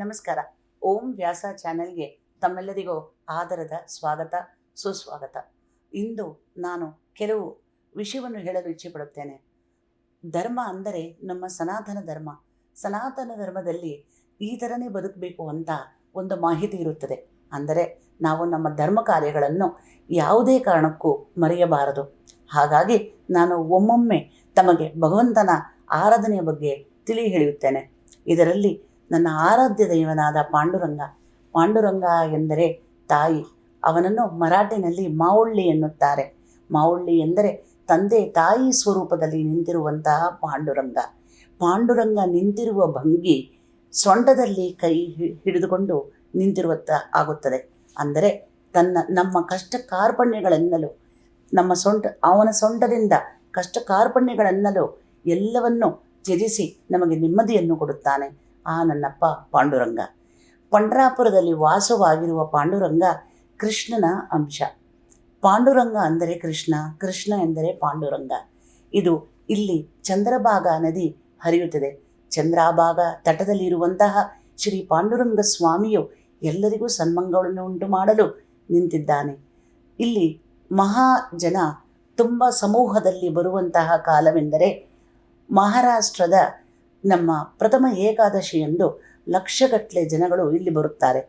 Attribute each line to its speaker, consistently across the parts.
Speaker 1: ನಮಸ್ಕಾರ. ಓಂ ವ್ಯಾಸ ಚಾನೆಲ್ಗೆ ತಮ್ಮೆಲ್ಲರಿಗೂ ಆದರದ ಸ್ವಾಗತ, ಸುಸ್ವಾಗತ. ಇಂದು ನಾನು ಕೆಲವು ವಿಷಯವನ್ನು ಹೇಳಲು ಇಚ್ಛೆಪಡುತ್ತೇನೆ. ಧರ್ಮ ಅಂದರೆ ನಮ್ಮ ಸನಾತನ ಧರ್ಮ. ಸನಾತನ ಧರ್ಮದಲ್ಲಿ ಈ ಥರನೇ ಬದುಕಬೇಕು ಅಂತ ಒಂದು ಮಾಹಿತಿ ಇರುತ್ತದೆ. ಅಂದರೆ ನಾವು ನಮ್ಮ ಧರ್ಮ ಕಾರ್ಯಗಳನ್ನು ಯಾವುದೇ ಕಾರಣಕ್ಕೂ ಮರೆಯಬಾರದು. ಹಾಗಾಗಿ ನಾನು ಒಮ್ಮೊಮ್ಮೆ ತಮಗೆ ಭಗವಂತನ ಆರಾಧನೆಯ ಬಗ್ಗೆ ತಿಳಿ ಹೇಳುತ್ತೇನೆ ಇದರಲ್ಲಿ ನನ್ನ ಆರಾಧ್ಯ ದೈವನಾದ ಪಾಂಡುರಂಗ. ಪಾಂಡುರಂಗ ಎಂದರೆ ತಾಯಿ. ಅವನನ್ನು ಮರಾಠಿನಲ್ಲಿ ಮಾವುಳ್ಳಿ ಎನ್ನುತ್ತಾರೆ. ಮಾವುಳ್ಳಿ ಎಂದರೆ ತಂದೆ ತಾಯಿ ಸ್ವರೂಪದಲ್ಲಿ ನಿಂತಿರುವಂತಹ ಪಾಂಡುರಂಗ. ಪಾಂಡುರಂಗ ನಿಂತಿರುವ ಭಂಗಿ ಸೊಂಟದಲ್ಲಿ ಕೈ ಹಿಡಿದುಕೊಂಡು ನಿಂತಿರುವತ್ತ ಆಗುತ್ತದೆ. ಅಂದರೆ ತನ್ನ, ನಮ್ಮ ಕಷ್ಟ ಕಾರ್ಪಣ್ಯಗಳೆನ್ನಲು ನಮ್ಮ ಸೊಂಟ, ಅವನ ಸೊಂಟದಿಂದ ಕಷ್ಟ ಕಾರ್ಪಣ್ಯಗಳೆನ್ನಲು ಎಲ್ಲವನ್ನು ತ್ಯಜಿಸಿ ನಮಗೆ ನೆಮ್ಮದಿಯನ್ನು ಕೊಡುತ್ತಾನೆ. ಆ ನನ್ನಪ್ಪ ಪಾಂಡುರಂಗ. ಪಂಡರಾಪುರದಲ್ಲಿ ವಾಸವಾಗಿರುವ ಪಾಂಡುರಂಗ ಕೃಷ್ಣನ ಅಂಶ. ಪಾಂಡುರಂಗ ಅಂದರೆ ಕೃಷ್ಣ ಕೃಷ್ಣ ಎಂದರೆ ಪಾಂಡುರಂಗ. ಇದು ಇಲ್ಲಿ ಚಂದ್ರಭಾಗ ನದಿ ಹರಿಯುತ್ತದೆ. ಚಂದ್ರಭಾಗ ತಟದಲ್ಲಿರುವಂತಹ ಶ್ರೀ ಪಾಂಡುರಂಗ ಸ್ವಾಮಿಯು ಎಲ್ಲರಿಗೂ ಸನ್ಮಂಗಳವನ್ನು ಉಂಟು ಮಾಡಲು ನಿಂತಿದ್ದಾನೆ. ಇಲ್ಲಿ ಮಹಾ ಜನ ತುಂಬ ಸಮೂಹದಲ್ಲಿ ಬರುವಂತಹ ಕಾಲವೆಂದರೆ ಮಹಾರಾಷ್ಟ್ರದ ನಮ್ಮ ಪ್ರಥಮ ಏಕಾದಶಿಯಂದು ಲಕ್ಷಗಟ್ಟಲೆ ಜನಗಳು ಇಲ್ಲಿ ಬರುತ್ತಾರೆ.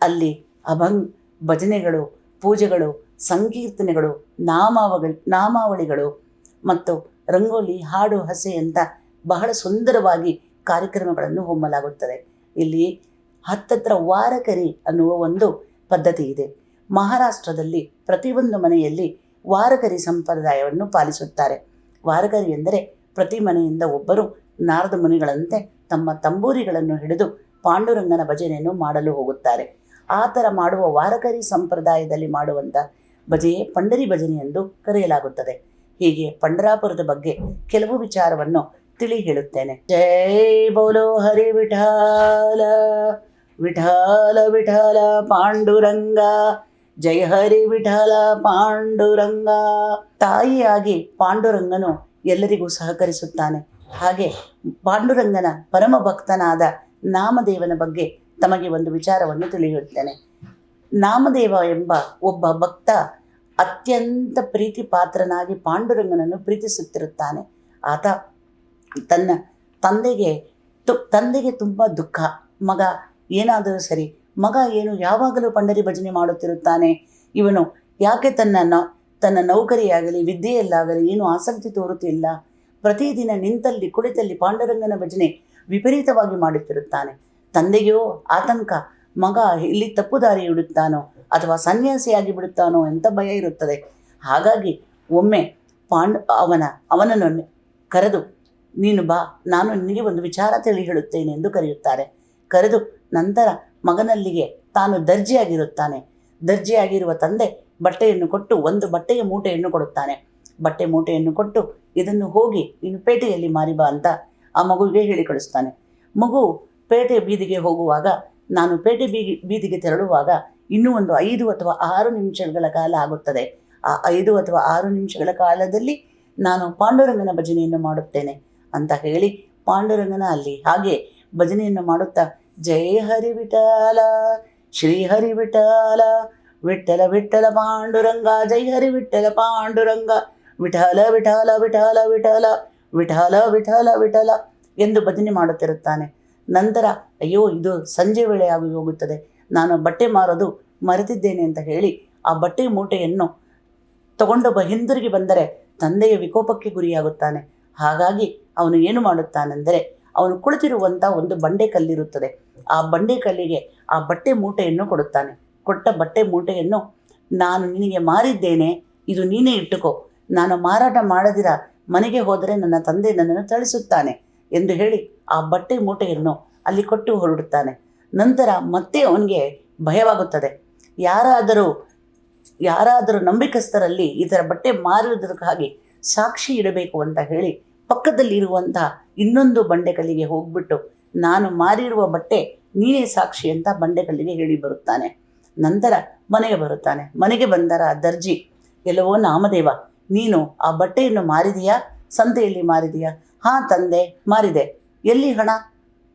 Speaker 1: ಅಲ್ಲಿ ಅಭಂಗ್ ಭಜನೆಗಳು, ಪೂಜೆಗಳು, ಸಂಕೀರ್ತನೆಗಳು ನಾಮಾವಳಿ ನಾಮಾವಳಿಗಳು ಮತ್ತು ರಂಗೋಲಿ, ಹಾಡು, ಹಸೆ ಅಂತ ಬಹಳ ಸುಂದರವಾಗಿ ಕಾರ್ಯಕ್ರಮಗಳನ್ನು ಹೊಮ್ಮಲಾಗುತ್ತದೆ. ಇಲ್ಲಿ ಹತ್ತತ್ರ ವಾರಕರಿ ಅನ್ನುವ ಒಂದು ಪದ್ಧತಿ ಇದೆ. ಮಹಾರಾಷ್ಟ್ರದಲ್ಲಿ ಪ್ರತಿಯೊಂದು ಮನೆಯಲ್ಲಿ ವಾರಕರಿ ಸಂಪ್ರದಾಯವನ್ನು ಪಾಲಿಸುತ್ತಾರೆ. ವಾರಕರಿ ಎಂದರೆ ಪ್ರತಿ ಮನೆಯಿಂದ ಒಬ್ಬರು ನಾರದ ಮುನಿಗಳಂತೆ ತಮ್ಮ ತಂಬೂರಿಗಳನ್ನು ಹಿಡಿದು ಪಾಂಡುರಂಗನ ಭಜನೆಯನ್ನು ಮಾಡಲು ಹೋಗುತ್ತಾರೆ. ಆ ಥರ ಮಾಡುವ ವಾರಕರಿ ಸಂಪ್ರದಾಯದಲ್ಲಿ ಮಾಡುವಂಥ ಭಜೆಯೇ ಪಂಡರಿ ಭಜನೆ ಎಂದು ಕರೆಯಲಾಗುತ್ತದೆ. ಹೀಗೆ ಪಂಡರಾಪುರದ ಬಗ್ಗೆ ಕೆಲವು ವಿಚಾರವನ್ನು ತಿಳಿ ಹೇಳುತ್ತೇನೆ. ಜೈ ಬೋಲೋ ಹರಿ ವಿಠಾಲ ವಿಠಾಲ ವಿಠಾಲ ಪಾಂಡುರಂಗ, ಜೈ ಹರಿ ವಿಠಾಲ ಪಾಂಡುರಂಗ. ತಾಯಿಯಾಗಿ ಪಾಂಡುರಂಗನು ಎಲ್ಲರಿಗೂ ಸಹಕರಿಸುತ್ತಾನೆ. ಹಾಗೆ ಪಾಂಡುರಂಗನ ಪರಮ ಭಕ್ತನಾದ ನಾಮದೇವನ ಬಗ್ಗೆ ತಮಗೆ ಒಂದು ವಿಚಾರವನ್ನು ತಿಳಿಯುತ್ತೇನೆ. ನಾಮದೇವ ಎಂಬ ಒಬ್ಬ ಭಕ್ತ ಅತ್ಯಂತ ಪ್ರೀತಿ ಪಾತ್ರನಾಗಿ ಪಾಂಡುರಂಗನನ್ನು ಪ್ರೀತಿಸುತ್ತಿರುತ್ತಾನೆ. ಆತ ತನ್ನ ತಂದೆಗೆ ತು, ತಂದೆಗೆ ತುಂಬ ದುಃಖ. ಮಗ ಏನಾದರೂ ಸರಿ, ಮಗ ಏನು ಯಾವಾಗಲೂ ಪಂಡರಿ ಭಜನೆ ಮಾಡುತ್ತಿರುತ್ತಾನೆ. ಇವನು ಯಾಕೆ ತನ್ನ ತನ್ನ ನೌಕರಿಯಾಗಲಿ, ವಿದ್ಯೆಯಲ್ಲಾಗಲಿ ಏನು ಆಸಕ್ತಿ ತೋರುತ್ತಿಲ್ಲ. ಪ್ರತಿದಿನ ನಿಂತಲ್ಲಿ ಕುಳಿತಲ್ಲಿ ಪಾಂಡುರಂಗನ ಭಜನೆ ವಿಪರೀತವಾಗಿ ಮಾಡುತ್ತಿರುತ್ತಾನೆ. ತಂದೆಗೆಯೋ ಆತಂಕ, ಮಗ ಇಲ್ಲಿ ತಪ್ಪು ದಾರಿ ಇಡುತ್ತಾನೋ ಅಥವಾ ಸನ್ಯಾಸಿಯಾಗಿ ಬಿಡುತ್ತಾನೋ ಅಂತ ಭಯ ಇರುತ್ತದೆ. ಹಾಗಾಗಿ ಒಮ್ಮೆ ಪಾಂಡು ಅವನ, ಅವನನ್ನು ಕರೆದು, ನೀನು ಬಾ, ನಾನು ನಿನಗೆ ಒಂದು ವಿಚಾರ ತಿಳಿ ಹೇಳುತ್ತೇನೆ ಎಂದು ಕರೆಯುತ್ತಾರೆ. ಕರೆದು ನಂತರ ಮಗನಲ್ಲಿಗೆ ತಾನು ದರ್ಜೆಯಾಗಿರುತ್ತಾನೆ. ದರ್ಜೆಯಾಗಿರುವ ತಂದೆ ಬಟ್ಟೆಯನ್ನು ಕೊಟ್ಟು ಒಂದು ಬಟ್ಟೆಯ ಮೂಟೆಯನ್ನು ಕೊಡುತ್ತಾನೆ. ಬಟ್ಟೆ ಮೂಟೆಯನ್ನು ಕೊಟ್ಟು ಇದನ್ನು ಹೋಗಿ ಇನ್ನು ಪೇಟೆಯಲ್ಲಿ ಮಾರಿ ಬಾ ಅಂತ ಆ ಮಗುವಿಗೆ ಹೇಳಿ ಕಳಿಸ್ತಾನೆ. ಮಗು ಪೇಟೆ ಬೀದಿಗೆ ಹೋಗುವಾಗ, ನಾನು ಪೇಟೆ ಬೀದಿ ಬೀದಿಗೆ ತೆರಳುವಾಗ ಇನ್ನೂ ಒಂದು ಐದು ಅಥವಾ ಆರು ನಿಮಿಷಗಳ ಕಾಲ ಆಗುತ್ತದೆ. ಆ ಐದು ಅಥವಾ ಆರು ನಿಮಿಷಗಳ ಕಾಲದಲ್ಲಿ ನಾನು ಪಾಂಡುರಂಗನ ಭಜನೆಯನ್ನು ಮಾಡುತ್ತೇನೆ ಅಂತ ಹೇಳಿ ಪಾಂಡುರಂಗನ ಅಲ್ಲಿ ಹಾಗೆ ಭಜನೆಯನ್ನು ಮಾಡುತ್ತಾ, ಜಯ ಹರಿ ವಿಠಲ, ಶ್ರೀ ಹರಿ ವಿಠಲ ವಿಠಲ ವಿಠಲ ಪಾಂಡುರಂಗ ಜೈ ಹರಿ ವಿಠಲ ಪಾಂಡುರಂಗ ವಿಠಲ ವಿಠಲ ವಿಠಲ ವಿಠಲ ವಿಠಲ ವಿಠಲ ವಿಠಲ ಎಂದು ಭಜನೆ ಮಾಡುತ್ತಿರುತ್ತಾನೆ. ನಂತರ, ಅಯ್ಯೋ, ಇದು ಸಂಜೆ ವೇಳೆ ಆಗಿ ಹೋಗುತ್ತದೆ. ನಾನು ಬಟ್ಟೆ ಮಾರೋದು ಮರೆತಿದ್ದೇನೆ ಅಂತ ಹೇಳಿ ಆ ಬಟ್ಟೆ ಮೂಟೆಯನ್ನು ತಗೊಂಡೊಬ್ಬ ಹಿಂದಿರುಗಿ ಬಂದರೆ ತಂದೆಯ ವಿಕೋಪಕ್ಕೆ ಗುರಿಯಾಗುತ್ತಾನೆ. ಹಾಗಾಗಿ ಅವನು ಏನು ಮಾಡುತ್ತಾನೆಂದರೆ ಅವನು ಕುಳಿತಿರುವಂಥ ಒಂದು ಬಂಡೆ ಕಲ್ಲಿರುತ್ತದೆ. ಆ ಬಂಡೆ ಕಲ್ಲಿಗೆ ಆ ಬಟ್ಟೆ ಮೂಟೆಯನ್ನು ಕೊಡುತ್ತಾನೆ. ಕೊಟ್ಟ ಬಟ್ಟೆ ಮೂಟೆಯನ್ನು ನಾನು ನಿನಗೆ ಮಾರಿದ್ದೇನೆ. ಇದು ನೀನೇ ಇಟ್ಟುಕೋ. ನಾನು ಮಾರಾಟ ಮಾಡದಿರ ಮನೆಗೆ ಹೋದರೆ ನನ್ನ ತಂದೆ ನನ್ನನ್ನು ಥಳಿಸುತ್ತಾನೆ ಎಂದು ಹೇಳಿ ಆ ಬಟ್ಟೆ ಮೂಟೆಯನ್ನು ಅಲ್ಲಿ ಕೊಟ್ಟು ಹೊರಡುತ್ತಾನೆ. ನಂತರ ಮತ್ತೆ ಅವನಿಗೆ ಭಯವಾಗುತ್ತದೆ. ಯಾರಾದರೂ ಯಾರಾದರೂ ನಂಬಿಕಸ್ಥರಲ್ಲಿ ಈ ಬಟ್ಟೆ ಮಾರುವುದಕ್ಕಾಗಿ ಸಾಕ್ಷಿ ಇಡಬೇಕು ಅಂತ ಹೇಳಿ ಪಕ್ಕದಲ್ಲಿರುವಂಥ ಇನ್ನೊಂದು ಬಂಡೆಕಲ್ಲಿಗೆ ಹೋಗ್ಬಿಟ್ಟು, ನಾನು ಮಾರಿರುವ ಬಟ್ಟೆ ನೀನೇ ಸಾಕ್ಷಿ ಅಂತ ಬಂಡೆಕಲ್ಲಿಗೆ ಹೇಳಿ ಬರುತ್ತಾನೆ. ನಂತರ ಮನೆಗೆ ಬರುತ್ತಾನೆ. ಮನೆಗೆ ಬಂದರ ದರ್ಜಿ, ಎಲ್ಲವೋ ನಾಮದೇವ ನೀನು ಆ ಬಟ್ಟೆಯನ್ನು ಮಾರಿದೀಯಾ? ಸಂತೆಯಲ್ಲಿ ಮಾರಿದೀಯಾ? ಹಾಂ ತಂದೆ, ಮಾರಿದೆ. ಎಲ್ಲಿ ಹಣ?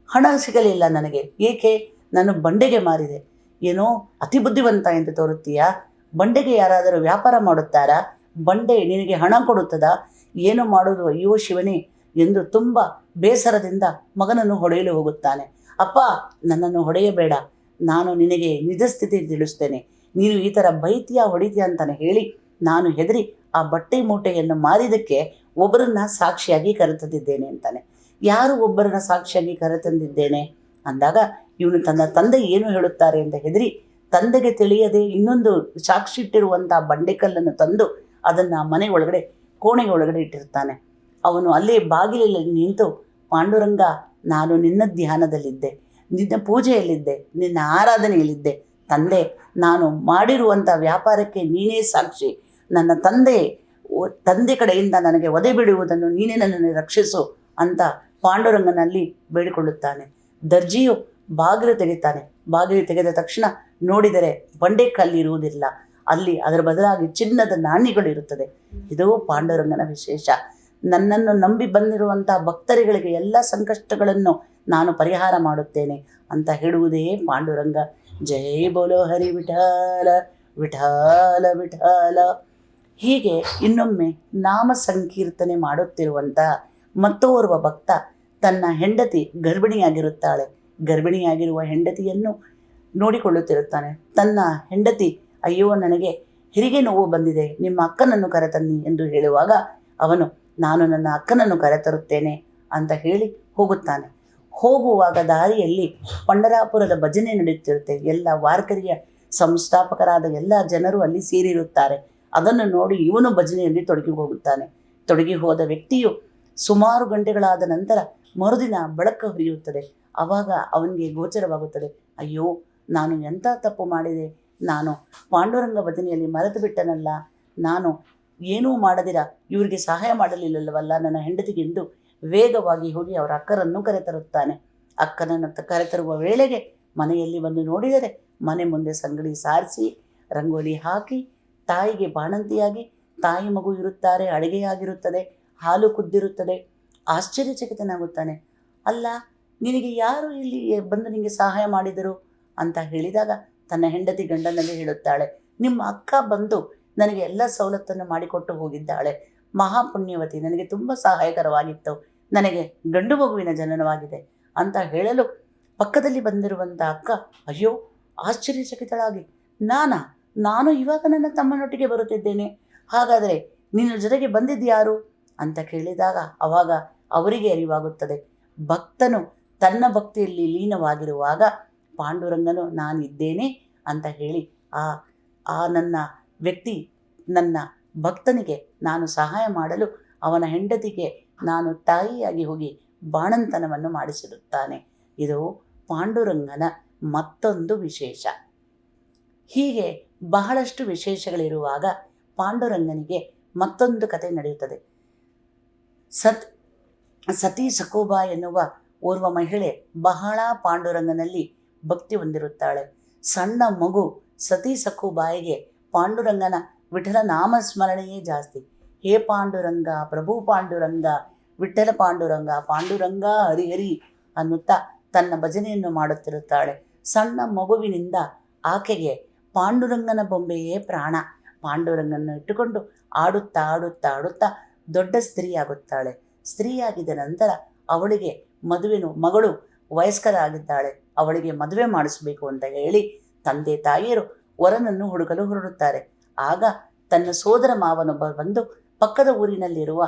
Speaker 1: ಹಣ ಸಿಗಲಿಲ್ಲ ನನಗೆ. ಏಕೆ? ನಾನು ಬಂಡೆಗೆ ಮಾರಿದೆ. ಏನೋ ಅತಿ ಬುದ್ಧಿವಂತ ಎಂದು ತೋರುತ್ತೀಯಾ? ಬಂಡೆಗೆ ಯಾರಾದರೂ ವ್ಯಾಪಾರ ಮಾಡುತ್ತಾರಾ? ಬಂಡೆ ನಿನಗೆ ಹಣ ಕೊಡುತ್ತದಾ? ಏನು ಮಾಡುವುದು ಅಯ್ಯೋ ಶಿವನೇ ಎಂದು ತುಂಬ ಬೇಸರದಿಂದ ಮಗನನ್ನು ಹೊಡೆಯಲು ಹೋಗುತ್ತಾನೆ. ಅಪ್ಪ, ನನ್ನನ್ನು ಹೊಡೆಯಬೇಡ. ನಾನು ನಿನಗೆ ನಿಜ ಸ್ಥಿತಿ ತಿಳಿಸ್ತೇನೆ. ನೀನು ಈ ಥರ ಬೈತೀಯ ಹೊಡಿತೀಯ ಅಂತಾನೆ ಹೇಳಿ ನಾನು ಹೆದರಿ ಆ ಬಟ್ಟೆ ಮೂಟೆಯನ್ನು ಮಾರಿದಕ್ಕೆ ಒಬ್ಬರನ್ನ ಸಾಕ್ಷಿಯಾಗಿ ಕರೆತಂದಿದ್ದೇನೆ ಅಂತಾನೆ. ಯಾರು ಒಬ್ಬರನ್ನ ಸಾಕ್ಷಿಯಾಗಿ ಕರೆತಂದಿದ್ದೇನೆ? ಅಂದಾಗ ಇವನು ತನ್ನ ತಂದೆ ಏನು ಹೇಳುತ್ತಾರೆ ಅಂತ ಹೆದರಿ ತಂದೆಗೆ ತಿಳಿಯದೆ ಇನ್ನೊಂದು ಸಾಕ್ಷಿ ಇಟ್ಟಿರುವಂಥ ಬಂಡೆಕಲ್ಲನ್ನು ತಂದು ಅದನ್ನು ಮನೆ ಒಳಗಡೆ, ಕೋಣೆಯ ಒಳಗಡೆ ಇಟ್ಟಿರ್ತಾನೆ. ಅವನು ಅಲ್ಲೇ ಬಾಗಿಲಲ್ಲಿ ನಿಂತು, ಪಾಂಡುರಂಗ, ನಾನು ನಿನ್ನ ಧ್ಯಾನದಲ್ಲಿದ್ದೆ, ನಿನ್ನ ಪೂಜೆಯಲ್ಲಿದ್ದೆ, ನಿನ್ನ ಆರಾಧನೆಯಲ್ಲಿದ್ದೆ. ತಂದೆ, ನಾನು ಮಾಡಿರುವಂಥ ವ್ಯಾಪಾರಕ್ಕೆ ನೀನೇ ಸಾಕ್ಷಿ. ನನ್ನ ತಂದೆ ತಂದೆ ಕಡೆಯಿಂದ ನನಗೆ ಒದೆ ಬಿಡುವುದನ್ನು ನೀನೇ ನನ್ನನ್ನು ರಕ್ಷಿಸು ಅಂತ ಪಾಂಡುರಂಗನಲ್ಲಿ ಬೇಡಿಕೊಳ್ಳುತ್ತಾನೆ. ದರ್ಜಿಯು ಬಾಗಿಲು ತೆಗಿತಾನೆ. ಬಾಗಿಲು ತೆಗೆದ ತಕ್ಷಣ ನೋಡಿದರೆ ಬಂಡೆ ಕಲ್ಲಿರುವುದಿಲ್ಲ ಅಲ್ಲಿ ಅದರ ಬದಲಾಗಿ ಚಿನ್ನದ ನಾಣ್ಯಗಳು ಇರುತ್ತದೆ. ಇದು ಪಾಂಡುರಂಗನ ವಿಶೇಷ. ನನ್ನನ್ನು ನಂಬಿ ಬಂದಿರುವಂಥ ಭಕ್ತರುಗಳಿಗೆ ಎಲ್ಲ ಸಂಕಷ್ಟಗಳನ್ನು ನಾನು ಪರಿಹಾರ ಮಾಡುತ್ತೇನೆ ಅಂತ ಹೇಳುವುದೇ ಪಾಂಡುರಂಗ. ಜೈ ಬೋಲೋ ಹರಿ ವಿಠಾಲ ವಿಠಾಲ ವಿಠಾಲ. ಹೀಗೆ ಇನ್ನೊಮ್ಮೆ ನಾಮ ಸಂಕೀರ್ತನೆ ಮಾಡುತ್ತಿರುವಂಥ ಮತ್ತೋರ್ವ ಭಕ್ತ ತನ್ನ ಹೆಂಡತಿ ಗರ್ಭಿಣಿಯಾಗಿರುತ್ತಾಳೆ. ಗರ್ಭಿಣಿಯಾಗಿರುವ ಹೆಂಡತಿಯನ್ನು ನೋಡಿಕೊಳ್ಳುತ್ತಿರುತ್ತಾನೆ. ತನ್ನ ಹೆಂಡತಿ, ಅಯ್ಯೋ, ನನಗೆ ಹೆರಿಗೆ ನೋವು ಬಂದಿದೆ. ನಿಮ್ಮ ಅಕ್ಕನನ್ನು ಕರೆತನ್ನಿ ಎಂದು ಹೇಳುವಾಗ ಅವನು, ನಾನು ನನ್ನ ಅಕ್ಕನನ್ನು ಕರೆತರುತ್ತೇನೆ ಅಂತ ಹೇಳಿ ಹೋಗುತ್ತಾನೆ. ಹೋಗುವಾಗ ದಾರಿಯಲ್ಲಿ ಪಂಡರಾಪುರದ ಭಜನೆ ನಡೆಯುತ್ತಿರುತ್ತೆ. ಎಲ್ಲ ವಾರ್ಕರಿಯ ಸಂಸ್ಥಾಪಕರಾದ ಎಲ್ಲ ಜನರು ಅಲ್ಲಿ ಸೇರಿರುತ್ತಾರೆ. ಅದನ್ನು ನೋಡಿ ಇವನು ಭಜನೆಯಲ್ಲಿ ತೊಡಗಿ ಹೋಗುತ್ತಾನೆ ತೊಡಗಿ ಹೋದ ವ್ಯಕ್ತಿಯು ಸುಮಾರು ಗಂಟೆಗಳಾದ ನಂತರ ಮರುದಿನ ಬೆಳಕು ಹರಿಯುತ್ತದೆ. ಆವಾಗ ಅವನಿಗೆ ಗೋಚರವಾಗುತ್ತದೆ. ಅಯ್ಯೋ, ನಾನು ಎಂಥ ತಪ್ಪು ಮಾಡಿದೆ? ನಾನು ಪಾಂಡುರಂಗ ಭಜನೆಯಲ್ಲಿ ಮರೆತು ಬಿಟ್ಟನಲ್ಲ. ನಾನು ಏನೂ ಮಾಡದಿರ, ಇವರಿಗೆ ಸಹಾಯ ಮಾಡಲಿಲ್ಲವಲ್ಲ ನನ್ನ ಹೆಂಡತಿಗೆಂದು ವೇಗವಾಗಿ ಹೋಗಿ ಅವರ ಅಕ್ಕರನ್ನು ಕರೆತರುತ್ತಾನೆ. ಅಕ್ಕನನ್ನು ಕರೆತರುವ ವೇಳೆಗೆ ಮನೆಯಲ್ಲಿ ಬಂದು ನೋಡಿದರೆ ಮನೆ ಮುಂದೆ ಸಂಗಡಿ ಸಾರಿಸಿ, ರಂಗೋಲಿ ಹಾಕಿ ತಾಯಿಗೆ ಬಾಣಂತಿಯಾಗಿ ತಾಯಿ ಮಗು ಇರುತ್ತಾರೆ, ಅಡುಗೆಯಾಗಿರುತ್ತದೆ, ಹಾಲು ಕುದ್ದಿರುತ್ತದೆ, ಆಶ್ಚರ್ಯಚಕಿತನಾಗುತ್ತಾನೆ. ಅಲ್ಲ, ನಿನಗೆ ಯಾರು ಇಲ್ಲಿ ಬಂದು ನಿನಗೆ ಸಹಾಯ ಮಾಡಿದರು? ಅಂತ ಹೇಳಿದಾಗ ತನ್ನ ಹೆಂಡತಿ ಗಂಡನಲ್ಲಿ ಹೇಳುತ್ತಾಳೆ, ನಿಮ್ಮ ಅಕ್ಕ ಬಂದು ನನಗೆ ಎಲ್ಲ ಸವಲತ್ತನ್ನು ಮಾಡಿಕೊಟ್ಟು ಹೋಗಿದ್ದಾಳೆ. ಮಹಾಪುಣ್ಯವತಿ, ನನಗೆ ತುಂಬ ಸಹಾಯಕರವಾಗಿತ್ತು. ನನಗೆ ಗಂಡು ಮಗುವಿನ ಜನನವಾಗಿದೆ ಅಂತ ಹೇಳಲು ಪಕ್ಕದಲ್ಲಿ ಬಂದಿರುವಂಥ ಅಕ್ಕ, ಅಯ್ಯೋ, ಆಶ್ಚರ್ಯಚಕಿತಳಾಗಿ. ನಾನಾ ನಾನು ಇವಾಗ ನನ್ನ ತಮ್ಮನೊಟ್ಟಿಗೆ ಬರುತ್ತಿದ್ದೇನೆ. ಹಾಗಾದರೆ ನಿನ್ನ ಜೊತೆಗೆ ಬಂದಿದ್ಯಾರು ಅಂತ ಕೇಳಿದಾಗ ಅವಾಗ ಅವರಿಗೆ ಅರಿವಾಗುತ್ತದೆ. ಭಕ್ತನು ತನ್ನ ಭಕ್ತಿಯಲ್ಲಿ ಲೀನವಾಗಿರುವಾಗ ಪಾಂಡುರಂಗನು ನಾನಿದ್ದೇನೆ ಅಂತ ಹೇಳಿ ಆ ಆ ನನ್ನ ವ್ಯಕ್ತಿ ನನ್ನ ಭಕ್ತನಿಗೆ ನಾನು ಸಹಾಯ ಮಾಡಲು ಅವನ ಹೆಂಡತಿಗೆ ನಾನು ತಾಯಿಯಾಗಿ ಹೋಗಿ ಬಾಣಂತನವನ್ನು ಮಾಡಿಸಿರುತ್ತಾನೆ ಇದು ಪಾಂಡುರಂಗನ ಮತ್ತೊಂದು ವಿಶೇಷ. ಹೀಗೆ ಬಹಳಷ್ಟು ವಿಶೇಷಗಳಿರುವಾಗ ಪಾಂಡುರಂಗನಿಗೆ ಮತ್ತೊಂದು ಕತೆ ನಡೆಯುತ್ತದೆ. ಸತ್, ಸತಿ ಸಕೋಬಾ ಎನ್ನುವ ಓರ್ವ ಮಹಿಳೆ ಬಹಳ ಪಾಂಡುರಂಗನಲ್ಲಿ ಭಕ್ತಿ ಹೊಂದಿರುತ್ತಾಳೆ. ಸಣ್ಣ ಮಗು ಸತಿ ಸಕೋಬಾಯಿಗೆ ಪಾಂಡುರಂಗನ ವಿಠಲ ನಾಮಸ್ಮರಣೆಯೇ ಜಾಸ್ತಿ. ಹೇ ಪಾಂಡುರಂಗ, ಪ್ರಭು ಪಾಂಡುರಂಗ, ವಿಠಲ ಪಾಂಡುರಂಗ ಪಾಂಡುರಂಗ ಹರಿಹರಿ ಅನ್ನುತ್ತಾ ತನ್ನ ಭಜನೆಯನ್ನು ಮಾಡುತ್ತಿರುತ್ತಾಳೆ. ಸಣ್ಣ ಮಗುವಿನಿಂದ ಆಕೆಗೆ ಪಾಂಡುರಂಗನ ಬೊಂಬೆಯೇ ಪ್ರಾಣ. ಪಾಂಡುರಂಗನ ಇಟ್ಟುಕೊಂಡು ಆಡುತ್ತಾ ಆಡುತ್ತಾ ಆಡುತ್ತಾ ದೊಡ್ಡ ಸ್ತ್ರೀಯಾಗುತ್ತಾಳೆ. ಸ್ತ್ರೀಯಾಗಿದ್ದ ನಂತರ ಅವಳಿಗೆ ಮದುವೆನು, ಮಗಳು ವಯಸ್ಕರಾಗಿದ್ದಾಳೆ. ಅವಳಿಗೆ ಮದುವೆ ಮಾಡಿಸಬೇಕು ಅಂತ ಹೇಳಿ ತಂದೆ ತಾಯಿಯರು ವರನನ್ನು ಹುಡುಕಲು ಹೊರಡುತ್ತಾರೆ. ಆಗ ತನ್ನ ಸೋದರ ಮಾವನೊಬ್ಬ ಬಂದು ಪಕ್ಕದ ಊರಿನಲ್ಲಿರುವ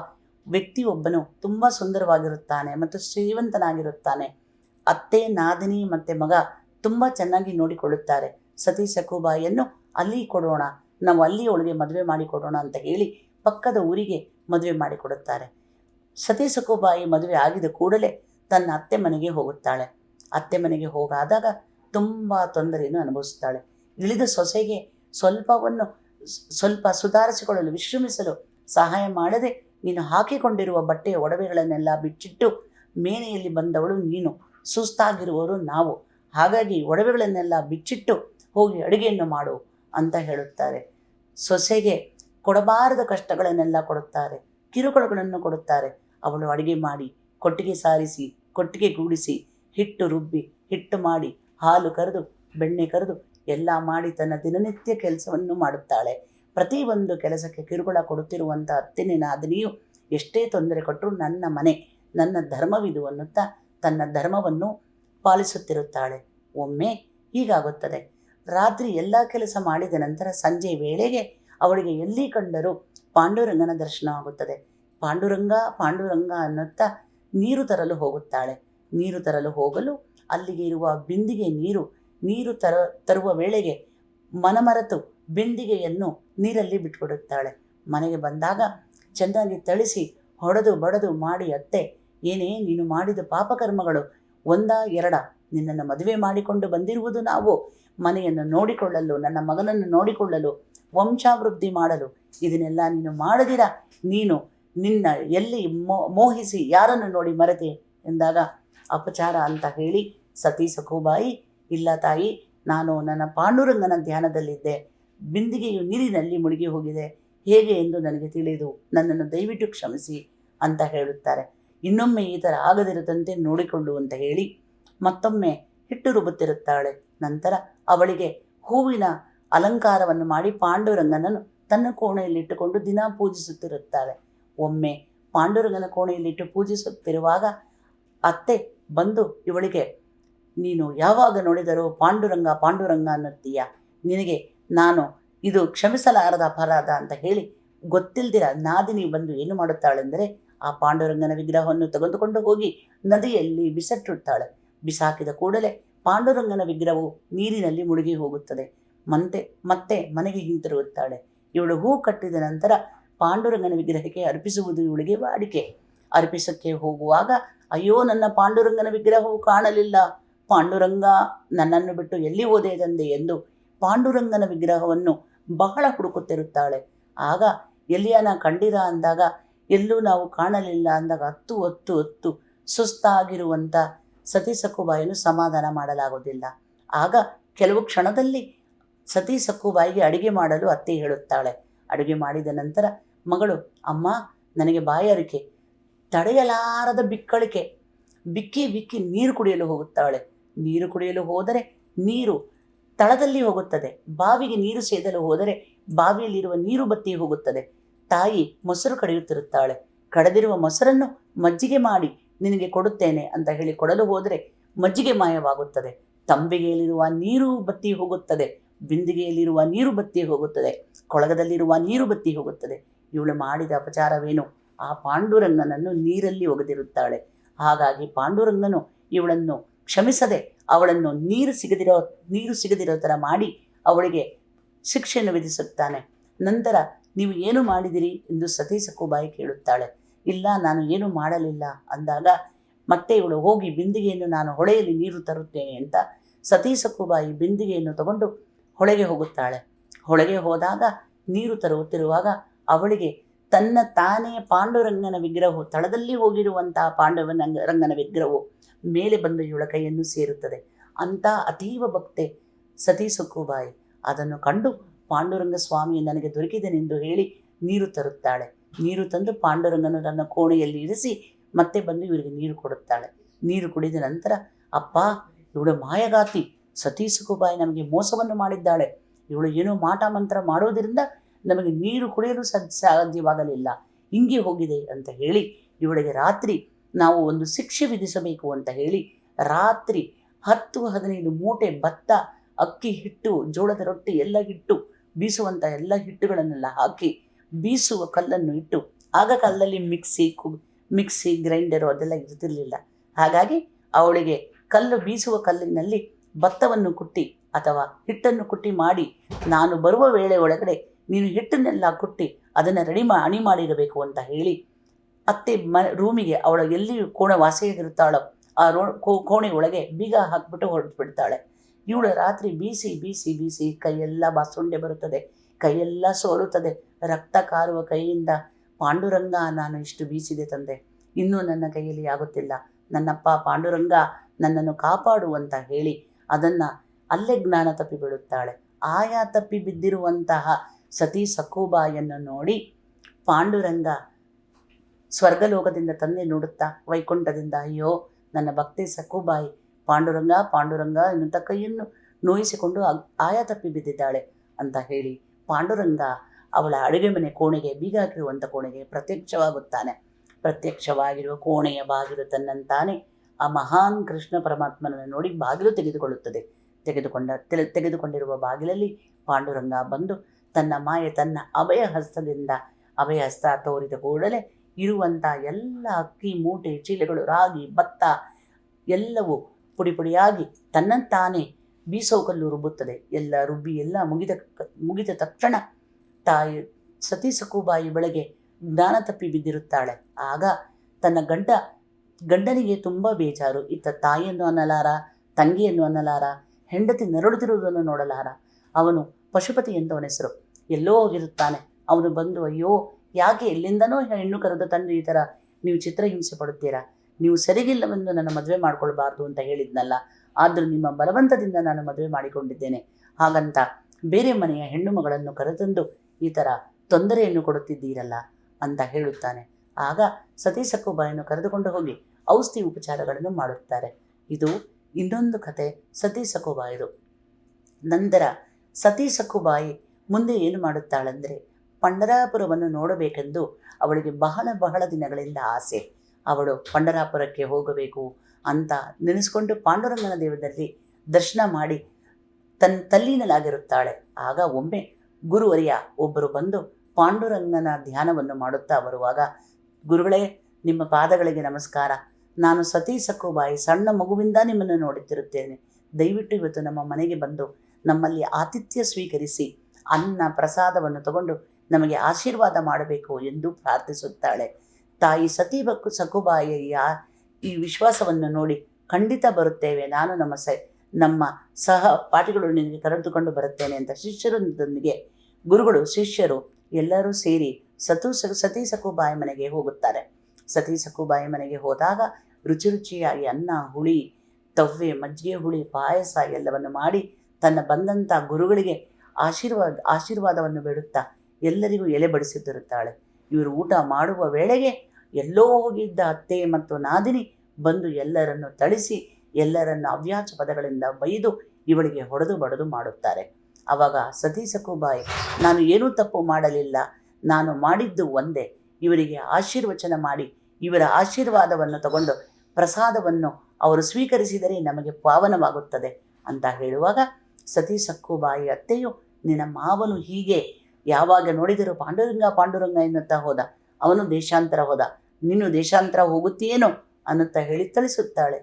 Speaker 1: ವ್ಯಕ್ತಿಯೊಬ್ಬನು ತುಂಬ ಸುಂದರವಾಗಿರುತ್ತಾನೆ ಮತ್ತು ಶ್ರೀಮಂತನಾಗಿರುತ್ತಾನೆ ಅತ್ತೆ, ನಾದಿನಿ ಮತ್ತು ಮಗ ತುಂಬ ಚೆನ್ನಾಗಿ ನೋಡಿಕೊಳ್ಳುತ್ತಾರೆ. ಸತಿ ಸಕುಬಾಯಿಯನ್ನು ಅಲ್ಲಿ ಕೊಡೋಣ, ನಾವು ಅಲ್ಲಿ ಅವಳಿಗೆ ಮದುವೆ ಮಾಡಿಕೊಡೋಣ ಅಂತ ಹೇಳಿ ಪಕ್ಕದ ಊರಿಗೆ ಮದುವೆ ಮಾಡಿಕೊಡುತ್ತಾರೆ ಸತಿ ಸಕುಬಾಯಿ ಮದುವೆ ಆಗಿದ ಕೂಡಲೇ ತನ್ನ ಅತ್ತೆ ಮನೆಗೆ ಹೋಗುತ್ತಾಳೆ. ಅತ್ತೆ ಮನೆಗೆ ಹೋಗಾದಾಗ ತುಂಬ ತೊಂದರೆಯನ್ನು ಅನುಭವಿಸುತ್ತಾಳೆ. ಇಳಿದ ಸೊಸೆಗೆ ಸ್ವಲ್ಪವನ್ನು ಸ್ವಲ್ಪ ಸುಧಾರಿಸಿಕೊಳ್ಳಲು, ವಿಶ್ರಮಿಸಲು ಸಹಾಯ ಮಾಡದೆ ನೀನು ಹಾಕಿಕೊಂಡಿರುವ ಬಟ್ಟೆಯ ಒಡವೆಗಳನ್ನೆಲ್ಲ ಬಿಚ್ಚಿಟ್ಟು ಮೇನೆಯಲ್ಲಿ ಬಂದವಳು ನೀನು. ಸುಸ್ತಾಗಿರುವವರು ನಾವು. ಹಾಗಾಗಿ ಒಡವೆಗಳನ್ನೆಲ್ಲ ಬಿಚ್ಚಿಟ್ಟು ಹೋಗಿ ಅಡುಗೆಯನ್ನು ಮಾಡು ಅಂತ ಹೇಳುತ್ತಾರೆ. ಸೊಸೆಗೆ ಕೊಡಬಾರದ ಕಷ್ಟಗಳನ್ನೆಲ್ಲ ಕೊಡುತ್ತಾರೆ, ಕಿರುಕುಳಗಳನ್ನು ಕೊಡುತ್ತಾರೆ. ಅವಳು ಅಡುಗೆ ಮಾಡಿ, ಕೊಟ್ಟಿಗೆ ಸಾರಿಸಿ, ಕೊಟ್ಟಿಗೆ ಗೂಡಿಸಿ ಹಿಟ್ಟು ರುಬ್ಬಿ, ಹಿಟ್ಟು ಮಾಡಿ, ಹಾಲು ಕರೆದು, ಬೆಣ್ಣೆ ಕರೆದು ಎಲ್ಲ ಮಾಡಿ ತನ್ನ ದಿನನಿತ್ಯ ಕೆಲಸವನ್ನು ಮಾಡುತ್ತಾಳೆ. ಪ್ರತಿಯೊಂದು ಕೆಲಸಕ್ಕೆ ಕಿರುಕುಳ ಕೊಡುತ್ತಿರುವಂಥ ಅತ್ತಿನ ನಾದಿನಿಯು ಎಷ್ಟೇ ತೊಂದರೆ ಕೊಟ್ಟರು ನನ್ನ ಮನೆ, ನನ್ನ ಧರ್ಮವಿದು ಅನ್ನುತ್ತಾ ತನ್ನ ಧರ್ಮವನ್ನು ಪಾಲಿಸುತ್ತಿರುತ್ತಾಳೆ. ಒಮ್ಮೆ ಹೀಗಾಗುತ್ತದೆ. ರಾತ್ರಿ ಎಲ್ಲ ಕೆಲಸ ಮಾಡಿದ ನಂತರ ಸಂಜೆ ವೇಳೆಗೆ ಅವಳಿಗೆ ಎಲ್ಲಿ ಕಂಡರೂ ಪಾಂಡುರಂಗನ ದರ್ಶನವಾಗುತ್ತದೆ ಪಾಂಡುರಂಗ ಪಾಂಡುರಂಗ ಅನ್ನುತ್ತಾ ನೀರು ತರಲು ಹೋಗುತ್ತಾಳೆ. ನೀರು ತರಲು ಹೋಗಲು ಅಲ್ಲಿಗೆ ಇರುವ ಬಿಂದಿಗೆ ನೀರು ನೀರು ತರ, ತರುವ ವೇಳೆಗೆ ಮನಮರೆತು ಬಿಂದಿಗೆಯನ್ನು ನೀರಲ್ಲಿ ಬಿಟ್ಕೊಡುತ್ತಾಳೆ ಮನೆಗೆ ಬಂದಾಗ ಚೆನ್ನಾಗಿ ತಳಿಸಿ ಹೊಡೆದು ಬಡದು ಮಾಡಿ, ಅತ್ತೆ, ಏನೇ ನೀನು ಮಾಡಿದ ಪಾಪಕರ್ಮಗಳು ಒಂದ ಎರಡ ನಿನ್ನನ್ನು ಮದುವೆ ಮಾಡಿಕೊಂಡು ಬಂದಿರುವುದು ನಾವು. ಮನೆಯನ್ನು ನೋಡಿಕೊಳ್ಳಲು, ನನ್ನ ಮಗನನ್ನು ನೋಡಿಕೊಳ್ಳಲು, ವಂಶಾವೃದ್ಧಿ ಮಾಡಲು, ಇದನ್ನೆಲ್ಲ ನೀನು ಮಾಡದಿರ. ನೀನು ನಿನ್ನ ಎಲ್ಲಿ ಮೋಹಿಸಿ ಯಾರನ್ನು ನೋಡಿ ಮರೆತೆ? ಎಂದಾಗ, ಅಪಚಾರ ಅಂತ ಹೇಳಿ, ಸತಿ ಸಖೂಬಾಯಿ, ಇಲ್ಲ ತಾಯಿ, ನಾನು ನನ್ನ ಪಾಂಡುರಂಗನ ಧ್ಯಾನದಲ್ಲಿದ್ದೆ. ಬಿಂದಿಗೆಯು ನೀರಿನಲ್ಲಿ ಮುಳುಗಿ ಹೋಗಿದೆ. ಹೇಗೆ ಎಂದು ನನಗೆ ತಿಳಿದು, ನನ್ನನ್ನು ದಯವಿಟ್ಟು ಕ್ಷಮಿಸಿ ಅಂತ ಹೇಳುತ್ತಾರೆ. ಇನ್ನೊಮ್ಮೆ ಈ ಥರ ಆಗದಿರದಂತೆ ನೋಡಿಕೊಳ್ಳು ಅಂತ ಹೇಳಿ, ಮತ್ತೊಮ್ಮೆ ಹಿಟ್ಟು ರುಬ್ಬುತ್ತಿರುತ್ತಾಳೆ ನಂತರ ಅವಳಿಗೆ ಹೂವಿನ ಅಲಂಕಾರವನ್ನು ಮಾಡಿ ಪಾಂಡುರಂಗನನ್ನು ತನ್ನ ಕೋಣೆಯಲ್ಲಿಟ್ಟುಕೊಂಡು ದಿನ ಪೂಜಿಸುತ್ತಿರುತ್ತಾಳೆ. ಒಮ್ಮೆ ಪಾಂಡುರಂಗನ ಕೋಣೆಯಲ್ಲಿಟ್ಟು ಪೂಜಿಸುತ್ತಿರುವಾಗ ಅತ್ತೆ ಬಂದು ಇವಳಿಗೆ, ನೀನು ಯಾವಾಗ ನೋಡಿದರೂ ಪಾಂಡುರಂಗ ಪಾಂಡುರಂಗ ಅನ್ನುತ್ತೀಯ? ನಿನಗೆ ನಾನು ಇದು ಕ್ಷಮಿಸಲಾರದ ಅಪರಾಧ ಅಂತ ಹೇಳಿ ಗೊತ್ತಿಲ್ದಿರ ನಾದಿನಿ ಬಂದು ಏನು ಮಾಡುತ್ತಾಳೆಂದರೆ ಆ ಪಾಂಡುರಂಗನ ವಿಗ್ರಹವನ್ನು ತೆಗೆದುಕೊಂಡು ಹೋಗಿ ನದಿಯಲ್ಲಿ ಬಿಸಟ್ಟುತ್ತಾಳೆ ಬಿಸಾಕಿದ ಕೂಡಲೇ ಪಾಂಡುರಂಗನ ವಿಗ್ರಹವು ನೀರಿನಲ್ಲಿ ಮುಳುಗಿ ಹೋಗುತ್ತದೆ. ಮತ್ತೆ ಮತ್ತೆ ಮನೆಗೆ ಹಿಂತಿರುಗುತ್ತಾಳೆ. ಇವಳು ಹೂ ಕಟ್ಟಿದ ನಂತರ ಪಾಂಡುರಂಗನ ವಿಗ್ರಹಕ್ಕೆ ಅರ್ಪಿಸುವುದು ಇವಳಿಗೆ ವಾಡಿಕೆ. ಅರ್ಪಿಸಕ್ಕೆ ಹೋಗುವಾಗ, ಅಯ್ಯೋ, ನನ್ನ ಪಾಂಡುರಂಗನ ವಿಗ್ರಹವು ಕಾಣಲಿಲ್ಲ. ಪಾಂಡುರಂಗ, ನನ್ನನ್ನು ಬಿಟ್ಟು ಎಲ್ಲಿ ಓದೇ ತಂದೆ ಎಂದು ಪಾಂಡುರಂಗನ ವಿಗ್ರಹವನ್ನು ಬಹಳ ಹುಡುಕುತ್ತಿರುತ್ತಾಳೆ. ಆಗ ಎಲ್ಲಿಯನ ಕಂಡಿರ ಅಂದಾಗ, ಎಲ್ಲೂ ನಾವು ಕಾಣಲಿಲ್ಲ ಅಂದಾಗ ಹತ್ತು ಹತ್ತು ಹತ್ತು ಸುಸ್ತಾಗಿರುವಂಥ ಸತಿ ಸಕ್ಕುಬಾಯಿಯನ್ನು ಸಮಾಧಾನ ಮಾಡಲಾಗುವುದಿಲ್ಲ. ಆಗ ಕೆಲವು ಕ್ಷಣದಲ್ಲಿ ಸತಿ ಸಕ್ಕುಬಾಯಿಗೆ ಅಡುಗೆ ಮಾಡಲು ಅತ್ತೆ ಹೇಳುತ್ತಾಳೆ. ಅಡುಗೆ ಮಾಡಿದ ನಂತರ ಮಗಳು, ಅಮ್ಮ, ನನಗೆ ಬಾಯಾರಿಕೆ ತಡೆಯಲಾರದ ಬಿಕ್ಕಳಿಕೆ, ಬಿಕ್ಕಿ ಬಿಕ್ಕಿ ನೀರು ಕುಡಿಯಲು ಹೋಗುತ್ತಾಳೆ. ನೀರು ಕುಡಿಯಲು ಹೋದರೆ ನೀರು ತಳದಲ್ಲಿ ಹೋಗುತ್ತದೆ. ಬಾವಿಗೆ ನೀರು ಸೇದಲು ಹೋದರೆ ಬಾವಿಯಲ್ಲಿರುವ ನೀರು ಬತ್ತಿ ಹೋಗುತ್ತದೆ. ತಾಯಿ ಮೊಸರು ಕಡಿಯುತ್ತಿರುತ್ತಾಳೆ. ಕಡೆದಿರುವ ಮೊಸರನ್ನು ಮಜ್ಜಿಗೆ ಮಾಡಿ ನಿನಗೆ ಕೊಡುತ್ತೇನೆ ಅಂತ ಹೇಳಿ ಕೊಡಲು ಹೋದರೆ ಮಜ್ಜಿಗೆ ಮಾಯವಾಗುತ್ತದೆ. ತಂಬಿಗೆಯಲ್ಲಿರುವ ನೀರು ಬತ್ತಿ ಹೋಗುತ್ತದೆ. ಬಿಂದಿಗೆಯಲ್ಲಿರುವ ನೀರು ಬತ್ತಿ ಹೋಗುತ್ತದೆ. ಕೊಳಗದಲ್ಲಿರುವ ನೀರು ಬತ್ತಿ ಹೋಗುತ್ತದೆ. ಇವಳು ಮಾಡಿದ ಅಪಚಾರವೇನು? ಆ ಪಾಂಡುರಂಗನನ್ನು ನೀರಲ್ಲಿ ಒಗೆದಿರುತ್ತಾಳೆ. ಹಾಗಾಗಿ ಪಾಂಡುರಂಗನು ಇವಳನ್ನು ಕ್ಷಮಿಸದೆ ಅವಳನ್ನು ನೀರು ಸಿಗದಿರೋ ನೀರು ಸಿಗದಿರೋ ಥರ ಮಾಡಿ ಅವಳಿಗೆ ಶಿಕ್ಷೆಯನ್ನು ವಿಧಿಸುತ್ತಾನೆ. ನಂತರ ನೀವು ಏನು ಮಾಡಿದಿರಿ ಎಂದು ಸತೀ ಸಕ್ಕುಬಾಯಿ ಕೇಳುತ್ತಾಳೆ. ಇಲ್ಲ, ನಾನು ಏನು ಮಾಡಲಿಲ್ಲ ಅಂದಾಗ ಮತ್ತೆ ಇವಳು ಹೋಗಿ ಬಿಂದಿಗೆಯನ್ನು ನಾನು ಹೊಳೆಯಲ್ಲಿ ನೀರು ತರುತ್ತೇನೆ ಅಂತ ಸತೀಸಕ್ಕುಬಾಯಿ ಬಿಂದಿಗೆಯನ್ನು ತಗೊಂಡು ಹೊಳೆಗೆ ಹೋಗುತ್ತಾಳೆ. ಹೊಳೆಗೆ ಹೋದಾಗ ನೀರು ತರುತ್ತಿರುವಾಗ ಅವಳಿಗೆ ತನ್ನ ತಾನೇ ಪಾಂಡುರಂಗನ ವಿಗ್ರಹವು, ತಳದಲ್ಲಿ ಹೋಗಿರುವಂತಹ ಪಾಂಡವನ ರಂಗನ ವಿಗ್ರಹವು ಮೇಲೆ ಬಂದು ಇವಳ ಕೈಯನ್ನು ಸೇರುತ್ತದೆ. ಅಂತ ಅತೀವ ಭಕ್ತೆ ಸತಿ ಸುಕ್ಕುಬಾಯಿ ಅದನ್ನು ಕಂಡು ಪಾಂಡುರಂಗ ಸ್ವಾಮಿ ನನಗೆ ದೊರಕಿದನೆಂದು ಹೇಳಿ ನೀರು ತರುತ್ತಾಳೆ. ನೀರು ತಂದು ಪಾಂಡುರಂಗನು ತನ್ನ ಕೋಣೆಯಲ್ಲಿ ಇರಿಸಿ ಮತ್ತೆ ಬಂದು ಇವರಿಗೆ ನೀರು ಕೊಡುತ್ತಾಳೆ. ನೀರು ಕುಡಿದ ನಂತರ, ಅಪ್ಪ, ಇವಳು ಮಾಯಗಾತಿ. ಸತೀ ಸುಖಬಾಯಿ ನಮಗೆ ಮೋಸವನ್ನು ಮಾಡಿದ್ದಾಳೆ. ಇವಳು ಏನೋ ಮಾಟ ಮಂತ್ರ ಮಾಡೋದರಿಂದ ನಮಗೆ ನೀರು ಕುಡಿಯಲು ಸಾಧ್ಯ, ಸಾಧ್ಯವಾಗಲಿಲ್ಲ. ಹಿಂಗೆ ಹೋಗಿದೆ ಅಂತ ಹೇಳಿ, ಇವಳಿಗೆ ರಾತ್ರಿ ನಾವು ಒಂದು ಶಿಕ್ಷೆ ವಿಧಿಸಬೇಕು ಅಂತ ಹೇಳಿ, ರಾತ್ರಿ ಹತ್ತು ಹದಿನೈದು ಮೂಟೆ ಭತ್ತ, ಅಕ್ಕಿ ಹಿಟ್ಟು, ಜೋಳದ ರೊಟ್ಟಿ ಎಲ್ಲ ಹಿಟ್ಟು ಬೀಸುವಂಥ ಎಲ್ಲ ಹಿಟ್ಟುಗಳನ್ನೆಲ್ಲ ಹಾಕಿ ಬೀಸುವ ಕಲ್ಲನ್ನು ಇಟ್ಟು ಆಗ ಕಾಲದಲ್ಲಿ ಮಿಕ್ಸಿ ಕು, ಮಿಕ್ಸಿ, ಗ್ರೈಂಡರು ಅದೆಲ್ಲ ಇರ್ತಿರ್ಲಿಲ್ಲ ಹಾಗಾಗಿ ಅವಳಿಗೆ ಕಲ್ಲು ಬೀಸುವ ಕಲ್ಲಿನಲ್ಲಿ ಭತ್ತವನ್ನು ಕುಟ್ಟಿ ಅಥವಾ ಹಿಟ್ಟನ್ನು ಕುಟ್ಟಿ ಮಾಡಿ, ನಾನು ಬರುವ ವೇಳೆ ಒಳಗಡೆ ನೀನು ಹಿಟ್ಟನ್ನೆಲ್ಲ ಕುಟ್ಟಿ ಅದನ್ನು ರೆಡಿ ಮಾ, ಅಣಿ ಮಾಡಿರಬೇಕು ಅಂತ ಹೇಳಿ ಅತ್ತೆ ಮ, ರೂಮಿಗೆ ಅವಳು ಎಲ್ಲಿ ಕೋಣೆ ವಾಸಿಯಾಗಿರುತ್ತಾಳೋ ಆ ರೋ ಕೋಣೆ ಒಳಗೆ ಬೀಗ ಹಾಕ್ಬಿಟ್ಟು ಹೊರಟು ಬಿಡ್ತಾಳೆ. ಇವಳು ರಾತ್ರಿ ಬೀಸಿ ಬೀಸಿ ಬೀಸಿ ಕೈಯೆಲ್ಲ ಬಾಸುಂಡೆ ಬರುತ್ತದೆ. ಕೈಯೆಲ್ಲ ಸೋಲುತ್ತದೆ. ರಕ್ತ ಕಾರುವ ಕೈಯಿಂದ ಪಾಂಡುರಂಗ ನಾನು ಇಷ್ಟು ಬೀಸಿದೆ ತಂದೆ. ಇನ್ನೂ ನನ್ನ ಕೈಯಲ್ಲಿ ಆಗುತ್ತಿಲ್ಲ. ನನ್ನಪ್ಪ ಪಾಂಡುರಂಗ ನನ್ನನ್ನು ಕಾಪಾಡು ಅಂತ ಹೇಳಿ ಅದನ್ನು ಅಲ್ಲೇ ಜ್ಞಾನ ತಪ್ಪಿ ಬಿಡುತ್ತಾಳೆ ಆಯಾ ತಪ್ಪಿ ಬಿದ್ದಿರುವಂತಹ ಸತಿ ಸಕೋಬಾಯನ್ನು ನೋಡಿ ಪಾಂಡುರಂಗ ಸ್ವರ್ಗಲೋಕದಿಂದ ತಂದೆ ನೋಡುತ್ತಾ ವೈಕುಂಠದಿಂದ, ಅಯ್ಯೋ, ನನ್ನ ಭಕ್ತಿ ಸಖೂಬಾಯಿ ಪಾಂಡುರಂಗ ಪಾಂಡುರಂಗ ಎನ್ನುತ್ತ ಕೈಯನ್ನು ನೋಯಿಸಿಕೊಂಡು ಆಯ ತಪ್ಪಿ ಬಿದ್ದಿದ್ದಾಳೆ ಅಂತ ಹೇಳಿ ಪಾಂಡುರಂಗ ಅವಳ ಅಡುಗೆ ಮನೆ ಕೋಣೆಗೆ ಬೀಗ ಹಾಕಿರುವಂಥ ಕೋಣೆಗೆ ಪ್ರತ್ಯಕ್ಷವಾಗುತ್ತಾನೆ. ಪ್ರತ್ಯಕ್ಷವಾಗಿರುವ ಕೋಣೆಯ ಬಾಗಿಲು ತನ್ನಂತಾನೆ ಆ ಮಹಾನ್ ಕೃಷ್ಣ ಪರಮಾತ್ಮನನ್ನು ನೋಡಿ ಬಾಗಿಲು ತೆಗೆದುಕೊಳ್ಳುತ್ತದೆ. ತೆಗೆದುಕೊಂಡ ತೆಗೆದುಕೊಂಡಿರುವ ಬಾಗಿಲಲ್ಲಿ ಪಾಂಡುರಂಗ ಬಂದು ತನ್ನ ಮಾಯೆ, ತನ್ನ ಅಭಯ ಹಸ್ತದಿಂದ, ಅಭಯ ಹಸ್ತ ತೋರಿದ ಕೂಡಲೇ ಇರುವಂಥ ಎಲ್ಲ ಅಕ್ಕಿ, ಮೂಟೆ, ಚೀಲಗಳು, ರಾಗಿ, ಭತ್ತ ಎಲ್ಲವೂ ಪುಡಿ ಪುಡಿಯಾಗಿ ತನ್ನಂತಾನೇ ಬೀಸೋಕಲ್ಲು ರುಬ್ಬುತ್ತದೆ. ಎಲ್ಲ ರುಬ್ಬಿ ಎಲ್ಲ ಮುಗಿದ ಮುಗಿದ ತಕ್ಷಣ ತಾಯಿ ಸತಿ ಸಕುಬಾಯಿ ಬೆಳಗ್ಗೆ ಜ್ಞಾನ ತಪ್ಪಿ ಬಿದ್ದಿರುತ್ತಾಳೆ. ಆಗ ತನ್ನ ಗಂಡ, ಗಂಡನಿಗೆ ತುಂಬ ಬೇಜಾರು. ಇತ್ತ ತಾಯಿಯನ್ನು ಅನ್ನಲಾರ, ತಂಗಿಯನ್ನು ಅನ್ನಲಾರ, ಹೆಂಡತಿ ನರಳುತ್ತಿರುವುದನ್ನು ನೋಡಲಾರ. ಅವನು ಪಶುಪತಿ ಎಂದು ಅವನ ಹೆಸರು. ಎಲ್ಲೋ ಹೋಗಿರುತ್ತಾನೆ. ಅವನು ಬಂದು, ಅಯ್ಯೋ, ಯಾಕೆ ಎಲ್ಲಿಂದನೋ ಹೆಣ್ಣು ಕರೆದು ತಂದು ಈ ಥರ ನೀವು ಚಿತ್ರಹಿಂಸೆ ಪಡುತ್ತೀರಾ? ನೀವು ಸರಿಗಿಲ್ಲವೆಂದು ನನ್ನ ಮದುವೆ ಮಾಡ್ಕೊಳ್ಬಾರ್ದು ಅಂತ ಹೇಳಿದ್ನಲ್ಲ, ಆದರೂ ನಿಮ್ಮ ಬಲವಂತದಿಂದ ನಾನು ಮದುವೆ ಮಾಡಿಕೊಂಡಿದ್ದೇನೆ. ಹಾಗಂತ ಬೇರೆ ಮನೆಯ ಹೆಣ್ಣು ಮಗಳನ್ನು ಕರೆತಂದು ಈ ಥರ ತೊಂದರೆಯನ್ನು ಕೊಡುತ್ತಿದ್ದೀರಲ್ಲ ಅಂತ ಹೇಳುತ್ತಾನೆ. ಆಗ ಸತಿ ಸಕ್ಕುಬಾಯನ್ನು ಕರೆದುಕೊಂಡು ಹೋಗಿ ಔಷಧಿ ಉಪಚಾರಗಳನ್ನು ಮಾಡುತ್ತಾರೆ. ಇದು ಇನ್ನೊಂದು ಕತೆ ಸತಿ ಸಕುಬಾಯಿದು ನಂತರ ಸತಿ ಮುಂದೆ ಏನು ಮಾಡುತ್ತಾಳೆಂದರೆ, ಪಂಡರಾಪುರವನ್ನು ನೋಡಬೇಕೆಂದು ಅವಳಿಗೆ ಬಹಳ ಬಹಳ ದಿನಗಳಿಂದ ಆಸೆ. ಅವಳು ಪಂಡರಾಪುರಕ್ಕೆ ಹೋಗಬೇಕು ಅಂತ ನೆನೆಸ್ಕೊಂಡು ಪಾಂಡುರಂಗನ ದೇವದಲ್ಲಿ ದರ್ಶನ ಮಾಡಿ ತನ್ನ ತಲ್ಲೀನಲಾಗಿರುತ್ತಾಳೆ. ಆಗ ಒಮ್ಮೆ ಗುರುವರಿಯ ಒಬ್ಬರು ಬಂದು ಪಾಂಡುರಂಗನ ಧ್ಯಾನವನ್ನು ಮಾಡುತ್ತಾ ಬರುವಾಗ, ಗುರುಗಳೇ, ನಿಮ್ಮ ಪಾದಗಳಿಗೆ ನಮಸ್ಕಾರ. ನಾನು ಸತೀ ಸಕ್ಕುಬಾಯಿ ಸಣ್ಣ ಮಗುವಿಂದ ನಿಮ್ಮನ್ನು ನೋಡುತ್ತಿರುತ್ತೇನೆ. ದಯವಿಟ್ಟು ಇವತ್ತು ನಮ್ಮ ಮನೆಗೆ ಬಂದು ನಮ್ಮಲ್ಲಿ ಆತಿಥ್ಯ ಸ್ವೀಕರಿಸಿ, ಅನ್ನ ಪ್ರಸಾದವನ್ನು ತಗೊಂಡು ನಮಗೆ ಆಶೀರ್ವಾದ ಮಾಡಬೇಕು ಎಂದು ಪ್ರಾರ್ಥಿಸುತ್ತಾಳೆ. ತಾಯಿ ಸತಿ ಬಕ್ಕು ಸಕುಬಾಯಿಯ ಈ ವಿಶ್ವಾಸವನ್ನು ನೋಡಿ ಖಂಡಿತ ಬರುತ್ತೇವೆ. ನಾನು ನಮ್ಮ ಸ, ನಮ್ಮ ಸಹ ಪಾಠಿಗಳು ನಿನಗೆ ಕರೆದುಕೊಂಡು ಬರುತ್ತೇನೆ ಅಂತ ಶಿಷ್ಯರೊಂದಿಗೆ ಗುರುಗಳು, ಶಿಷ್ಯರು ಎಲ್ಲರೂ ಸೇರಿ ಸತು ಸ, ಸತಿ ಸಕುಬಾಯಿ ಮನೆಗೆ ಹೋಗುತ್ತಾರೆ. ಸತಿ ಸಕುಬಾಯಿ ಮನೆಗೆ ಹೋದಾಗ ರುಚಿ ರುಚಿಯಾಗಿ ಅನ್ನ, ಹುಳಿ, ತವ್ವೆ, ಮಜ್ಜಿಗೆ, ಹುಳಿ, ಪಾಯಸ ಎಲ್ಲವನ್ನು ಮಾಡಿ ತನ್ನ ಬಂದಂಥ ಗುರುಗಳಿಗೆ ಆಶೀರ್ವಾದ, ಆಶೀರ್ವಾದವನ್ನು ಬೇಡುತ್ತಾ ಎಲ್ಲರಿಗೂ ಎಲೆ ಬಡಿಸುತ್ತಿರುತ್ತಾಳೆ ಇವರು ಊಟ ಮಾಡುವ ವೇಳೆಗೆ ಎಲ್ಲೋ ಹೋಗಿದ್ದ ಅತ್ತೆ ಮತ್ತು ನಾದಿನಿ ಬಂದು ಎಲ್ಲರನ್ನು ಥಳಿಸಿ ಎಲ್ಲರನ್ನು ಅವ್ಯಾಚ ಪದಗಳಿಂದ ಬೈದು ಇವಳಿಗೆ ಹೊಡೆದು ಬಡದು ಮಾಡುತ್ತಾರೆ. ಆವಾಗ ಸತಿ ಸಕುಬಾಯಿ ನಾನು ಏನೂ ತಪ್ಪು ಮಾಡಲಿಲ್ಲ, ನಾನು ಮಾಡಿದ್ದು ಒಂದೇ. ಇವರಿಗೆ ಆಶೀರ್ವಚನ ಮಾಡಿ, ಇವರ ಆಶೀರ್ವಾದವನ್ನು ತಗೊಂಡು ಪ್ರಸಾದವನ್ನು ಅವರು ಸ್ವೀಕರಿಸಿದರೆ ನಮಗೆ ಪಾವನವಾಗುತ್ತದೆ ಅಂತ ಹೇಳುವಾಗ ಸತಿ ಸಕ್ಕುಬಾಯಿ ಅತ್ತೆಯು, ನಿನ್ನ ಮಾವನು ಹೀಗೆ, ಯಾವಾಗ ನೋಡಿದರೂ ಪಾಂಡುರಂಗ ಪಾಂಡುರಂಗ ಎನ್ನುತ್ತಾ ಹೋದ. ಅವನು ದೇಶಾಂತರ ಹೋದ. ನೀನು ದೇಶಾಂತರ ಹೋಗುತ್ತೀಯೇನೋ ಅನ್ನುತ್ತಾ ಹೇಳಿ ಥಳಿಸುತ್ತಾಳೆ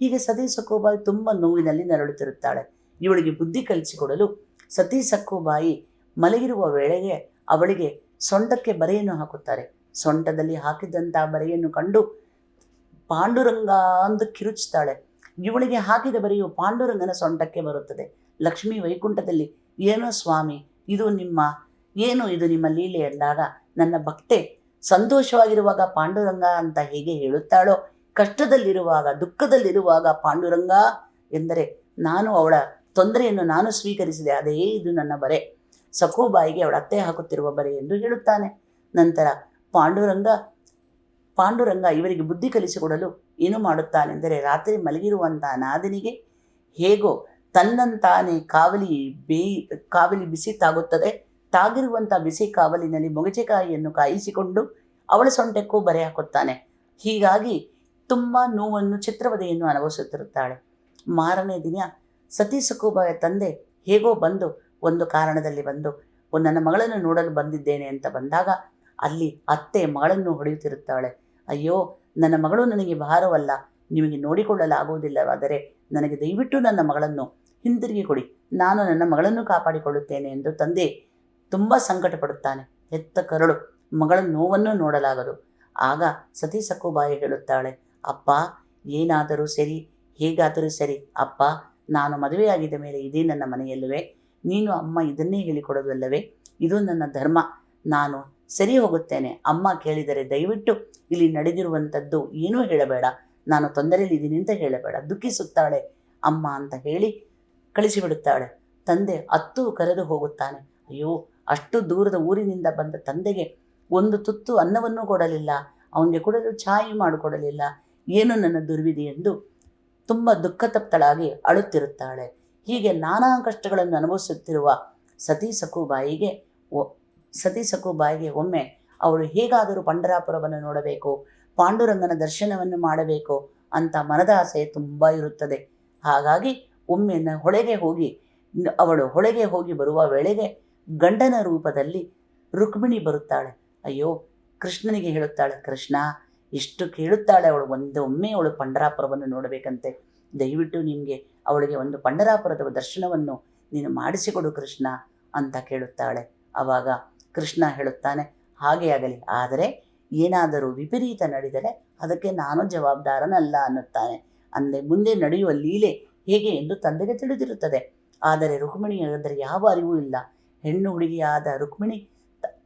Speaker 1: ಹೀಗೆ ಸತಿ ಸಕ್ಕುಬಾಯಿ ತುಂಬ ನೋವಿನಲ್ಲಿ ನರಳುತ್ತಿರುತ್ತಾಳೆ. ಇವಳಿಗೆ ಬುದ್ಧಿ ಕಲಿಸಿಕೊಡಲು ಸತಿ ಸಕ್ಕುಬಾಯಿ ಮಲಗಿರುವ ವೇಳೆಗೆ ಅವಳಿಗೆ ಸೊಂಟಕ್ಕೆ ಬರೆಯನ್ನು ಹಾಕುತ್ತಾರೆ. ಸೊಂಟದಲ್ಲಿ ಹಾಕಿದ್ದಂಥ ಬರೆಯನ್ನು ಕಂಡು ಪಾಂಡುರಂಗ ಅಂದು ಕಿರುಚುತ್ತಾಳೆ. ಇವಳಿಗೆ ಹಾಕಿದ ಬರೆಯು ಪಾಂಡುರಂಗನ ಸೊಂಟಕ್ಕೆ ಬರುತ್ತದೆ. ಲಕ್ಷ್ಮೀ ವೈಕುಂಠದಲ್ಲಿ, ಏನೋ ಸ್ವಾಮಿ, ಇದು ನಿಮ್ಮ, ಏನು ಇದು ನಿಮ್ಮ ಲೀಲೆ ಎಂದಾಗ ನನ್ನ ಭಕ್ತೆ ಸಂತೋಷವಾಗಿರುವಾಗ ಪಾಂಡುರಂಗ ಅಂತ ಹೇಗೆ ಹೇಳುತ್ತಾಳೋ, ಕಷ್ಟದಲ್ಲಿರುವಾಗ, ದುಃಖದಲ್ಲಿರುವಾಗ ಪಾಂಡುರಂಗ ಎಂದರೆ ನಾನು ಅವಳ ತೊಂದರೆಯನ್ನು ನಾನು ಸ್ವೀಕರಿಸಿದೆ, ಅದೇ ಇದು ನನ್ನ ಬರೆ. ಸಖೂಬಾಯಿಗೆ ಅವಳ ಅತ್ತೆ ಹಾಕುತ್ತಿರುವ ಬರೆ ಎಂದು ಹೇಳುತ್ತಾನೆ. ನಂತರ ಪಾಂಡುರಂಗ ಪಾಂಡುರಂಗ ಇವರಿಗೆ ಬುದ್ಧಿ ಕಲಿಸಿಕೊಡಲು ಏನು ಮಾಡುತ್ತಾನೆಂದರೆ ರಾತ್ರಿ ಮಲಗಿರುವಂಥ ನಾದಿನಿಗೆ ಹೇಗೋ ತನ್ನಂತಾನೆ ಕಾವಲಿ ಬೇಯಿ, ಕಾವಲಿ ಬಿಸಿ ತಾಗುತ್ತದೆ. ತಾಗಿರುವಂಥ ಬಿಸಿ ಕಾವಲಿನಲ್ಲಿ ಮೊಗಚೆಕಾಯಿಯನ್ನು ಕಾಯಿಸಿಕೊಂಡು ಅವಳ ಸೊಂಟಕ್ಕೂ ಬರೆ ಹಾಕುತ್ತಾನೆ. ಹೀಗಾಗಿ ತುಂಬ ನೋವನ್ನು ಚಿತ್ರವದೆಯನ್ನು ಅನುಭವಿಸುತ್ತಿರುತ್ತಾಳೆ. ಮಾರನೇ ದಿನ ಸತಿ ಸಕುಬಾಯ ತಂದೆ ಹೇಗೋ ಬಂದು ಒಂದು ಕಾರಣದಲ್ಲಿ ಬಂದು ನನ್ನ ಮಗಳನ್ನು ನೋಡಲು ಬಂದಿದ್ದೇನೆ ಅಂತ ಬಂದಾಗ ಅಲ್ಲಿ ಅತ್ತೆ ಮಗಳನ್ನು ಹೊಡೆಯುತ್ತಿರುತ್ತಾಳೆ. ಅಯ್ಯೋ, ನನ್ನ ಮಗಳು ನನಗೆ ಭಾರವಲ್ಲ, ನಿಮಗೆ ನೋಡಿಕೊಳ್ಳಲಾಗುವುದಿಲ್ಲವಾದರೆ ನನಗೆ ದಯವಿಟ್ಟು ನನ್ನ ಮಗಳನ್ನು ಹಿಂದಿರುಗಿ ಕೊಡಿ. ನಾನು ನನ್ನ ಮಗಳನ್ನು ಕಾಪಾಡಿಕೊಳ್ಳುತ್ತೇನೆ ಎಂದು ತಂದೆ ತುಂಬ ಸಂಕಟ ಪಡುತ್ತಾನೆ ಹೆತ್ತ ಕರಳು, ಮಗಳ ನೋವನ್ನು ನೋಡಲಾಗದು. ಆಗ ಸತಿ ಸಕುಬಾಯಿ ಹೇಳುತ್ತಾಳೆ, ಅಪ್ಪ, ಏನಾದರೂ ಸರಿ? ಹೇಗಾದರೂ ಸರಿ? ಅಪ್ಪ, ನಾನು ಮದುವೆಯಾಗಿದ್ದ ಮೇಲೆ ಇದೇ ನನ್ನ ಮನೆಯಲ್ಲವೇ? ನೀನು ಅಮ್ಮ ಇದನ್ನೇ ಹೇಳಿಕೊಡೋದಲ್ಲವೇ ಇದು ನನ್ನ ಧರ್ಮ. ನಾನು ಸರಿ ಹೋಗುತ್ತೇನೆ. ಅಮ್ಮ ಕೇಳಿದರೆ ದಯವಿಟ್ಟು ಇಲ್ಲಿ ನಡೆದಿರುವಂಥದ್ದು ಏನೂ ಹೇಳಬೇಡ. ನಾನು ತೊಂದರೆಯಲ್ಲಿದ್ದೀನಿ ಅಂತ ಹೇಳಬೇಡ. ದುಃಖಿಸುತ್ತಾಳೆ. ಅಮ್ಮ ಅಂತ ಹೇಳಿ ಕಳಿಸಿಬಿಡುತ್ತಾಳೆ. ತಂದೆ ಅತ್ತು ಕರೆದು ಹೋಗುತ್ತಾನೆ. ಅಯ್ಯೋ ಅಷ್ಟು ದೂರದ ಊರಿನಿಂದ ಬಂದ ತಂದೆಗೆ ಒಂದು ತುತ್ತು ಅನ್ನವನ್ನು ಕೊಡಲಿಲ್ಲ. ಅವನಿಗೆ ಕೊಡಲು ಚಾಯಿ ಮಾಡಿಕೊಡಲಿಲ್ಲ. ಏನು ನನ್ನ ದುರ್ವಿಧಿ ಎಂದು ತುಂಬ ದುಃಖತಪ್ತಳಾಗಿ ಅಳುತ್ತಿರುತ್ತಾಳೆ. ಹೀಗೆ ನಾನಾ ಕಷ್ಟಗಳನ್ನು ಅನುಭವಿಸುತ್ತಿರುವ ಸತಿ ಸಕುಬಾಯಿಗೆ ಒ- ಸತಿ ಸಕುಬಾಯಿಗೆ ಒಮ್ಮೆ ಅವಳು ಹೇಗಾದರೂ ಪಂಡರಾಪುರವನ್ನು ನೋಡಬೇಕು, ಪಾಂಡುರಂಗನ ದರ್ಶನವನ್ನು ಮಾಡಬೇಕು ಅಂತ ಮನದ ಆಸೆ ತುಂಬ ಇರುತ್ತದೆ. ಹಾಗಾಗಿ ಒಮ್ಮೆ ಹೊಳೆಗೆ ಹೋಗಿ, ಅವಳು ಹೊಳೆಗೆ ಹೋಗಿ ಬರುವ ವೇಳೆಗೆ ಗಂಡನ ರೂಪದಲ್ಲಿ ರುಕ್ಮಿಣಿ ಬರುತ್ತಾಳೆ. ಅಯ್ಯೋ, ಕೃಷ್ಣನಿಗೆ ಹೇಳುತ್ತಾಳೆ, ಕೃಷ್ಣ ಎಷ್ಟು ಕೇಳುತ್ತಾಳೆ ಅವಳು. ಒಂದು ಒಮ್ಮೆ ಅವಳು ಪಂಡರಾಪುರವನ್ನು ನೋಡಬೇಕಂತೆ. ದಯವಿಟ್ಟು ನಿಮಗೆ ಅವಳಿಗೆ ಒಂದು ಪಂಡರಾಪುರದ ದರ್ಶನವನ್ನು ನೀನು ಮಾಡಿಸಿಕೊಡು ಕೃಷ್ಣ ಅಂತ ಕೇಳುತ್ತಾಳೆ. ಆವಾಗ ಕೃಷ್ಣ ಹೇಳುತ್ತಾನೆ, ಹಾಗೆ ಆಗಲಿ. ಆದರೆ ಏನಾದರೂ ವಿಪರೀತ ನಡೆದರೆ ಅದಕ್ಕೆ ನಾನು ಜವಾಬ್ದಾರನಲ್ಲ ಅನ್ನುತ್ತಾನೆ. ಅಂದೆ ಮುಂದೆ ನಡೆಯುವ ಲೀಲೆ ಹೇಗೆ ಎಂದು ತಂದೆಗೆ ತಿಳಿದಿರುತ್ತದೆ. ಆದರೆ ರುಕ್ಮಿಣಿ ಅಂದರೆ ಯಾವ ಅರಿವು ಇಲ್ಲ. ಹೆಣ್ಣು ಹುಡುಗಿಯಾದ ರುಕ್ಮಿಣಿ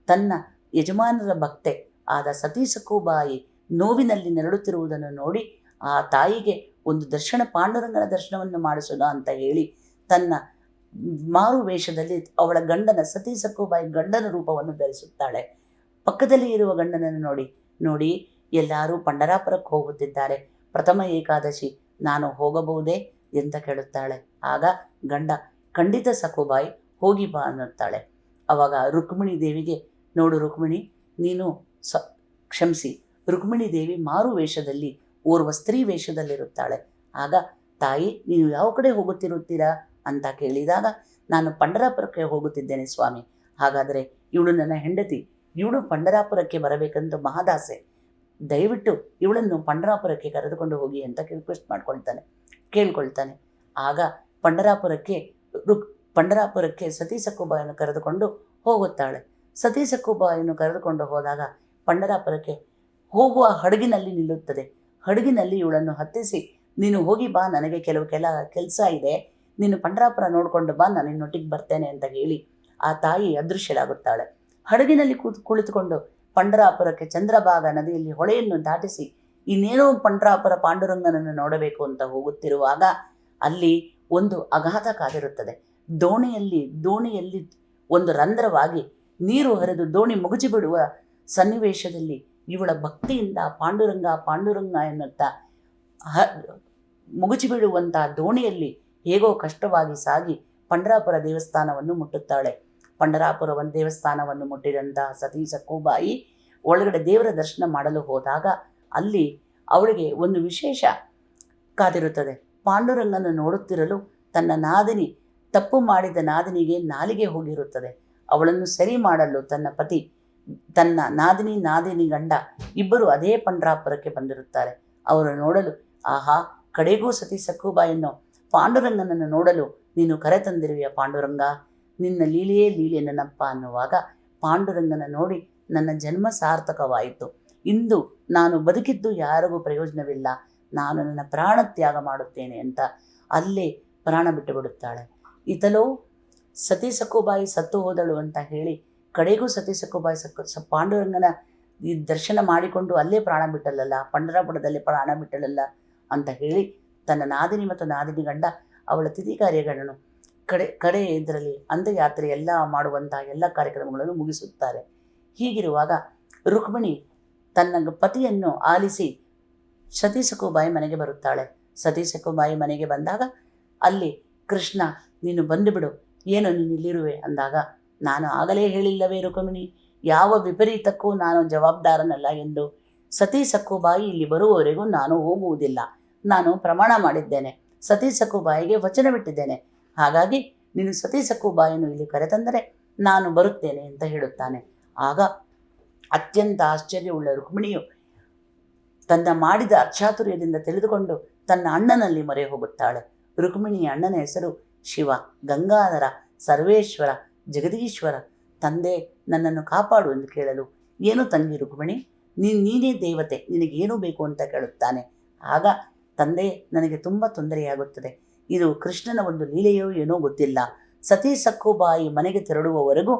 Speaker 1: ತನ್ನ ಯಜಮಾನರ ಭಕ್ತೆ ಆದ ಸತೀ ಸಖುಬಾಯಿ ನೋವಿನಲ್ಲಿ ನರಳುತ್ತಿರುವುದನ್ನು ನೋಡಿ ಆ ತಾಯಿಗೆ ಒಂದು ದರ್ಶನ ಪಾಂಡುರಂಗನ ದರ್ಶನವನ್ನು ಮಾಡಿಸೋಣ ಅಂತ ಹೇಳಿ ತನ್ನ ಮಾರು ವೇಷದಲ್ಲಿ ಅವಳ ಗಂಡನ ಸತಿ ಗಂಡನ ರೂಪವನ್ನು ಧರಿಸುತ್ತಾಳೆ. ಪಕ್ಕದಲ್ಲಿ ಇರುವ ಗಂಡನನ್ನು ನೋಡಿ ನೋಡಿ ಎಲ್ಲರೂ ಪಂಡರಾಪುರಕ್ಕೆ ಹೋಗುತ್ತಿದ್ದಾರೆ. ಪ್ರಥಮ ಏಕಾದಶಿ, ನಾನು ಹೋಗಬಹುದೇ? ಅಂತ ಕೇಳುತ್ತಾಳೆ. ಆಗ ಗಂಡ, ಖಂಡಿತ ಸಖುಬಾಯಿ ಹೋಗಿ ಬಾ ಅನ್ನುತ್ತಾಳೆ ಅವಾಗ ರುಕ್ಮಿಣಿ ದೇವಿಗೆ, ನೋಡು ರುಕ್ಮಿಣಿ, ನೀನು ಸ, ಕ್ಷಮಿಸಿ. ರುಕ್ಮಿಣಿ ದೇವಿ ಮಾರು ವೇಷದಲ್ಲಿ ಓರ್ವ ಸ್ತ್ರೀ ವೇಷದಲ್ಲಿರುತ್ತಾಳೆ. ಆಗ, ತಾಯಿ ನೀವು ಯಾವ ಕಡೆ ಹೋಗುತ್ತಿರುತ್ತೀರಾ ಅಂತ ಕೇಳಿದಾಗ, ನಾನು ಪಂಡರಾಪುರಕ್ಕೆ ಹೋಗುತ್ತಿದ್ದೇನೆ ಸ್ವಾಮಿ. ಹಾಗಾದರೆ ಇವಳು ನನ್ನ ಹೆಂಡತಿ. ಇವಳು ಪಂಡರಾಪುರಕ್ಕೆ ಬರಬೇಕೆಂದು ಮಹಾದಾಸೆ. ದಯವಿಟ್ಟು ಇವಳನ್ನು ಪಂಡರಾಪುರಕ್ಕೆ ಕರೆದುಕೊಂಡು ಹೋಗಿ ಅಂತ ರಿಕ್ವೆಸ್ಟ್ ಮಾಡ್ಕೊಳ್ತಾನೆ, ಕೇಳ್ಕೊಳ್ತಾನೆ. ಆಗ ಪಂಡರಾಪುರಕ್ಕೆ ರುಕ್ ಪಂಡರಾಪುರಕ್ಕೆ ಸತೀಸಕ್ಕುಬಾಯನ್ನು ಕರೆದುಕೊಂಡು ಹೋಗುತ್ತಾಳೆ. ಸತೀಸಕ್ಕುಬಾಯನ್ನು ಕರೆದುಕೊಂಡು ಹೋದಾಗ ಪಂಡರಾಪುರಕ್ಕೆ ಹೋಗುವ ಹಡಗಿನಲ್ಲಿ ನಿಲ್ಲುತ್ತದೆ. ಹಡಗಿನಲ್ಲಿ ಇವಳನ್ನು ಹತ್ತಿಸಿ, ನೀನು ಹೋಗಿ ಬಾ, ನನಗೆ ಕೆಲವು ಕೆಲ ಕೆಲಸ ಇದೆ. ನೀನು ಪಂಡರಾಪುರ ನೋಡಿಕೊಂಡು ಬಾ, ನಾನು ನಿನ್ನೊಟ್ಟಿಗೆ ಬರ್ತೇನೆ ಅಂತ ಹೇಳಿ ಆ ತಾಯಿ ಅದೃಶ್ಯಳಾಗುತ್ತಾಳೆ. ಹಡಗಿನಲ್ಲಿ ಕೂತ್ ಕುಳಿತುಕೊಂಡು ಪಂಡರಾಪುರಕ್ಕೆ ಚಂದ್ರಭಾಗ ನದಿಯಲ್ಲಿ ಹೊಳೆಯನ್ನು ದಾಟಿಸಿ, ಇನ್ನೇನೋ ಪಂಡರಾಪುರ ಪಾಂಡುರಂಗನನ್ನು ನೋಡಬೇಕು ಅಂತ ಹೋಗುತ್ತಿರುವಾಗ ಅಲ್ಲಿ ಒಂದು ಅಘಾತ ಕಾದಿರುತ್ತದೆ. ದೋಣಿಯಲ್ಲಿ ದೋಣಿಯಲ್ಲಿ ಒಂದು ರಂಧ್ರವಾಗಿ ನೀರು ಹರಿದು ದೋಣಿ ಮುಗುಚಿ ಬಿಡುವ ಸನ್ನಿವೇಶದಲ್ಲಿ ಇವಳ ಭಕ್ತಿಯಿಂದ ಪಾಂಡುರಂಗ ಪಾಂಡುರಂಗ ಎನ್ನುತ್ತಾ ಹ ಮುಗುಚಿ ದೋಣಿಯಲ್ಲಿ ಹೇಗೋ ಕಷ್ಟವಾಗಿ ಸಾಗಿ ಪಂಡರಾಪುರ ದೇವಸ್ಥಾನವನ್ನು ಮುಟ್ಟುತ್ತಾಳೆ. ಪಂಡರಾಪುರ ದೇವಸ್ಥಾನವನ್ನು ಮುಟ್ಟಿದಂತಹ ಸತೀ ಸಕ್ಕೂಬಾಯಿ ಒಳಗಡೆ ದೇವರ ದರ್ಶನ ಮಾಡಲು ಹೋದಾಗ ಅಲ್ಲಿ ಅವಳಿಗೆ ಒಂದು ವಿಶೇಷ ಕಾದಿರುತ್ತದೆ. ಪಾಂಡುರಂಗನ ನೋಡುತ್ತಿರಲು ತನ್ನ ನಾದಿನಿ ತಪ್ಪು ಮಾಡಿದ ನಾದಿನಿಗೆ ನಾಲಿಗೆ ಹೋಗಿರುತ್ತದೆ. ಅವಳನ್ನು ಸರಿ ಮಾಡಲು ತನ್ನ ಪತಿ, ತನ್ನ ನಾದಿನಿ ನಾದಿನಿ ಗಂಡ ಇಬ್ಬರು ಅದೇ ಪಂಡ್ರಾಪುರಕ್ಕೆ ಬಂದಿರುತ್ತಾರೆ. ಅವರು ನೋಡಲು, ಆಹಾ, ಕಡೆಗೂ ಸತಿ ಸಕ್ಕುಬಾಯನ್ನು ಪಾಂಡುರಂಗನನ್ನು ನೋಡಲು ನೀನು ಕರೆ ಕರೆತಂದಿರುವೆಯ ಪಾಂಡುರಂಗ? ನಿನ್ನ ಲೀಲೆಯೇ ಲೀಲೆ ನನ್ನಪ್ಪ ಅನ್ನುವಾಗ ಪಾಂಡುರಂಗನ ನೋಡಿ ನನ್ನ ಜನ್ಮ ಸಾರ್ಥಕವಾಯಿತು. ಇಂದು ನಾನು ಬದುಕಿದ್ದು ಯಾರಿಗೂ ಪ್ರಯೋಜನವಿಲ್ಲ. ನಾನು ನನ್ನ ಪ್ರಾಣ ತ್ಯಾಗ ಮಾಡುತ್ತೇನೆ ಅಂತ ಅಲ್ಲೇ ಪ್ರಾಣ ಬಿಟ್ಟು ಈತಲೋ ಸತಿ ಸಕ್ಕುಬಾಯಿ ಸತ್ತು ಹೋದಳು ಅಂತ ಹೇಳಿ ಕಡೆಗೂ ಸತಿ ಸಕ್ಕುಬಾಯಿ ಸಕ್ಕು ಸ ಪಾಂಡುರಂಗನ ಈ ದರ್ಶನ ಮಾಡಿಕೊಂಡು ಅಲ್ಲೇ ಪ್ರಾಣ ಬಿಟ್ಟಲಲ್ಲ ಪಂಡರಾಪುರದಲ್ಲಿ ಪ್ರಾಣ ಬಿಟ್ಟಲಲ್ಲ ಅಂತ ಹೇಳಿ ತನ್ನ ನಾದಿನಿ ಮತ್ತು ನಾದಿನಿ ಗಂಡ ಅವಳ ತಿಥಿ ಕಾರ್ಯಗಳನ್ನು ಕಡೆ ಕಡೆ ಇದರಲ್ಲಿ ಯಾತ್ರೆ ಎಲ್ಲ ಮಾಡುವಂಥ ಎಲ್ಲ ಕಾರ್ಯಕ್ರಮಗಳನ್ನು ಮುಗಿಸುತ್ತಾರೆ. ಹೀಗಿರುವಾಗ ರುಕ್ಮಿಣಿ ತನ್ನ ಪತಿಯನ್ನು ಆಲಿಸಿ ಸತೀಸಕುಬಾಯಿ ಮನೆಗೆ ಬರುತ್ತಾಳೆ. ಸತೀಸಕುಬಾಯಿ ಮನೆಗೆ ಬಂದಾಗ ಅಲ್ಲಿ ಕೃಷ್ಣ ನೀನು ಬಂದುಬಿಡು. ಏನು ನೀನು ಅಂದಾಗ, ನಾನು ಆಗಲೇ ಹೇಳಿಲ್ಲವೇ ರುಕ್ಮಿಣಿ? ಯಾವ ವಿಪರೀತಕ್ಕೂ ನಾನು ಜವಾಬ್ದಾರನಲ್ಲ ಎಂದು ಸತಿ ಸಕ್ಕುಬಾಯಿ ಇಲ್ಲಿ ಬರುವವರೆಗೂ ನಾನು ಹೋಗುವುದಿಲ್ಲ. ನಾನು ಪ್ರಮಾಣ ಮಾಡಿದ್ದೇನೆ. ಸತಿ ವಚನ ಬಿಟ್ಟಿದ್ದೇನೆ. ಹಾಗಾಗಿ ನೀನು ಸತಿ ಇಲ್ಲಿ ಕರೆತಂದರೆ ನಾನು ಬರುತ್ತೇನೆ ಅಂತ ಹೇಳುತ್ತಾನೆ. ಆಗ ಅತ್ಯಂತ ಆಶ್ಚರ್ಯವುಳ್ಳ ರುಕ್ಮಿಣಿಯು ತನ್ನ ಮಾಡಿದ ಅಚಾತುರ್ಯದಿಂದ ತಿಳಿದುಕೊಂಡು ತನ್ನ ಅಣ್ಣನಲ್ಲಿ ಮೊರೆ ಹೋಗುತ್ತಾಳೆ ರುಕ್ಮಿಣಿಯ ಅಣ್ಣನ ಹೆಸರು ಶಿವ, ಗಂಗಾಧರ, ಸರ್ವೇಶ್ವರ, ಜಗದೀಶ್ವರ, ತಂದೆ, ನನ್ನನ್ನು ಕಾಪಾಡು ಎಂದು ಕೇಳಲು ಏನು ತಂಗಿ ರುಕ್ಮಿಣಿ? ನೀನು ನೀನೇ ದೇವತೆ, ನಿನಗೇನು ಬೇಕು ಅಂತ ಕೇಳುತ್ತಾನೆ. ಆಗ ತಂದೆ, ನನಗೆ ತುಂಬ ತೊಂದರೆಯಾಗುತ್ತದೆ. ಇದು ಕೃಷ್ಣನ ಒಂದು ಲೀಲೆಯೋ ಏನೋ ಗೊತ್ತಿಲ್ಲ. ಸತಿ ಸಕ್ಕುಬಾಯಿ ಮನೆಗೆ ತೆರಳುವವರೆಗೂ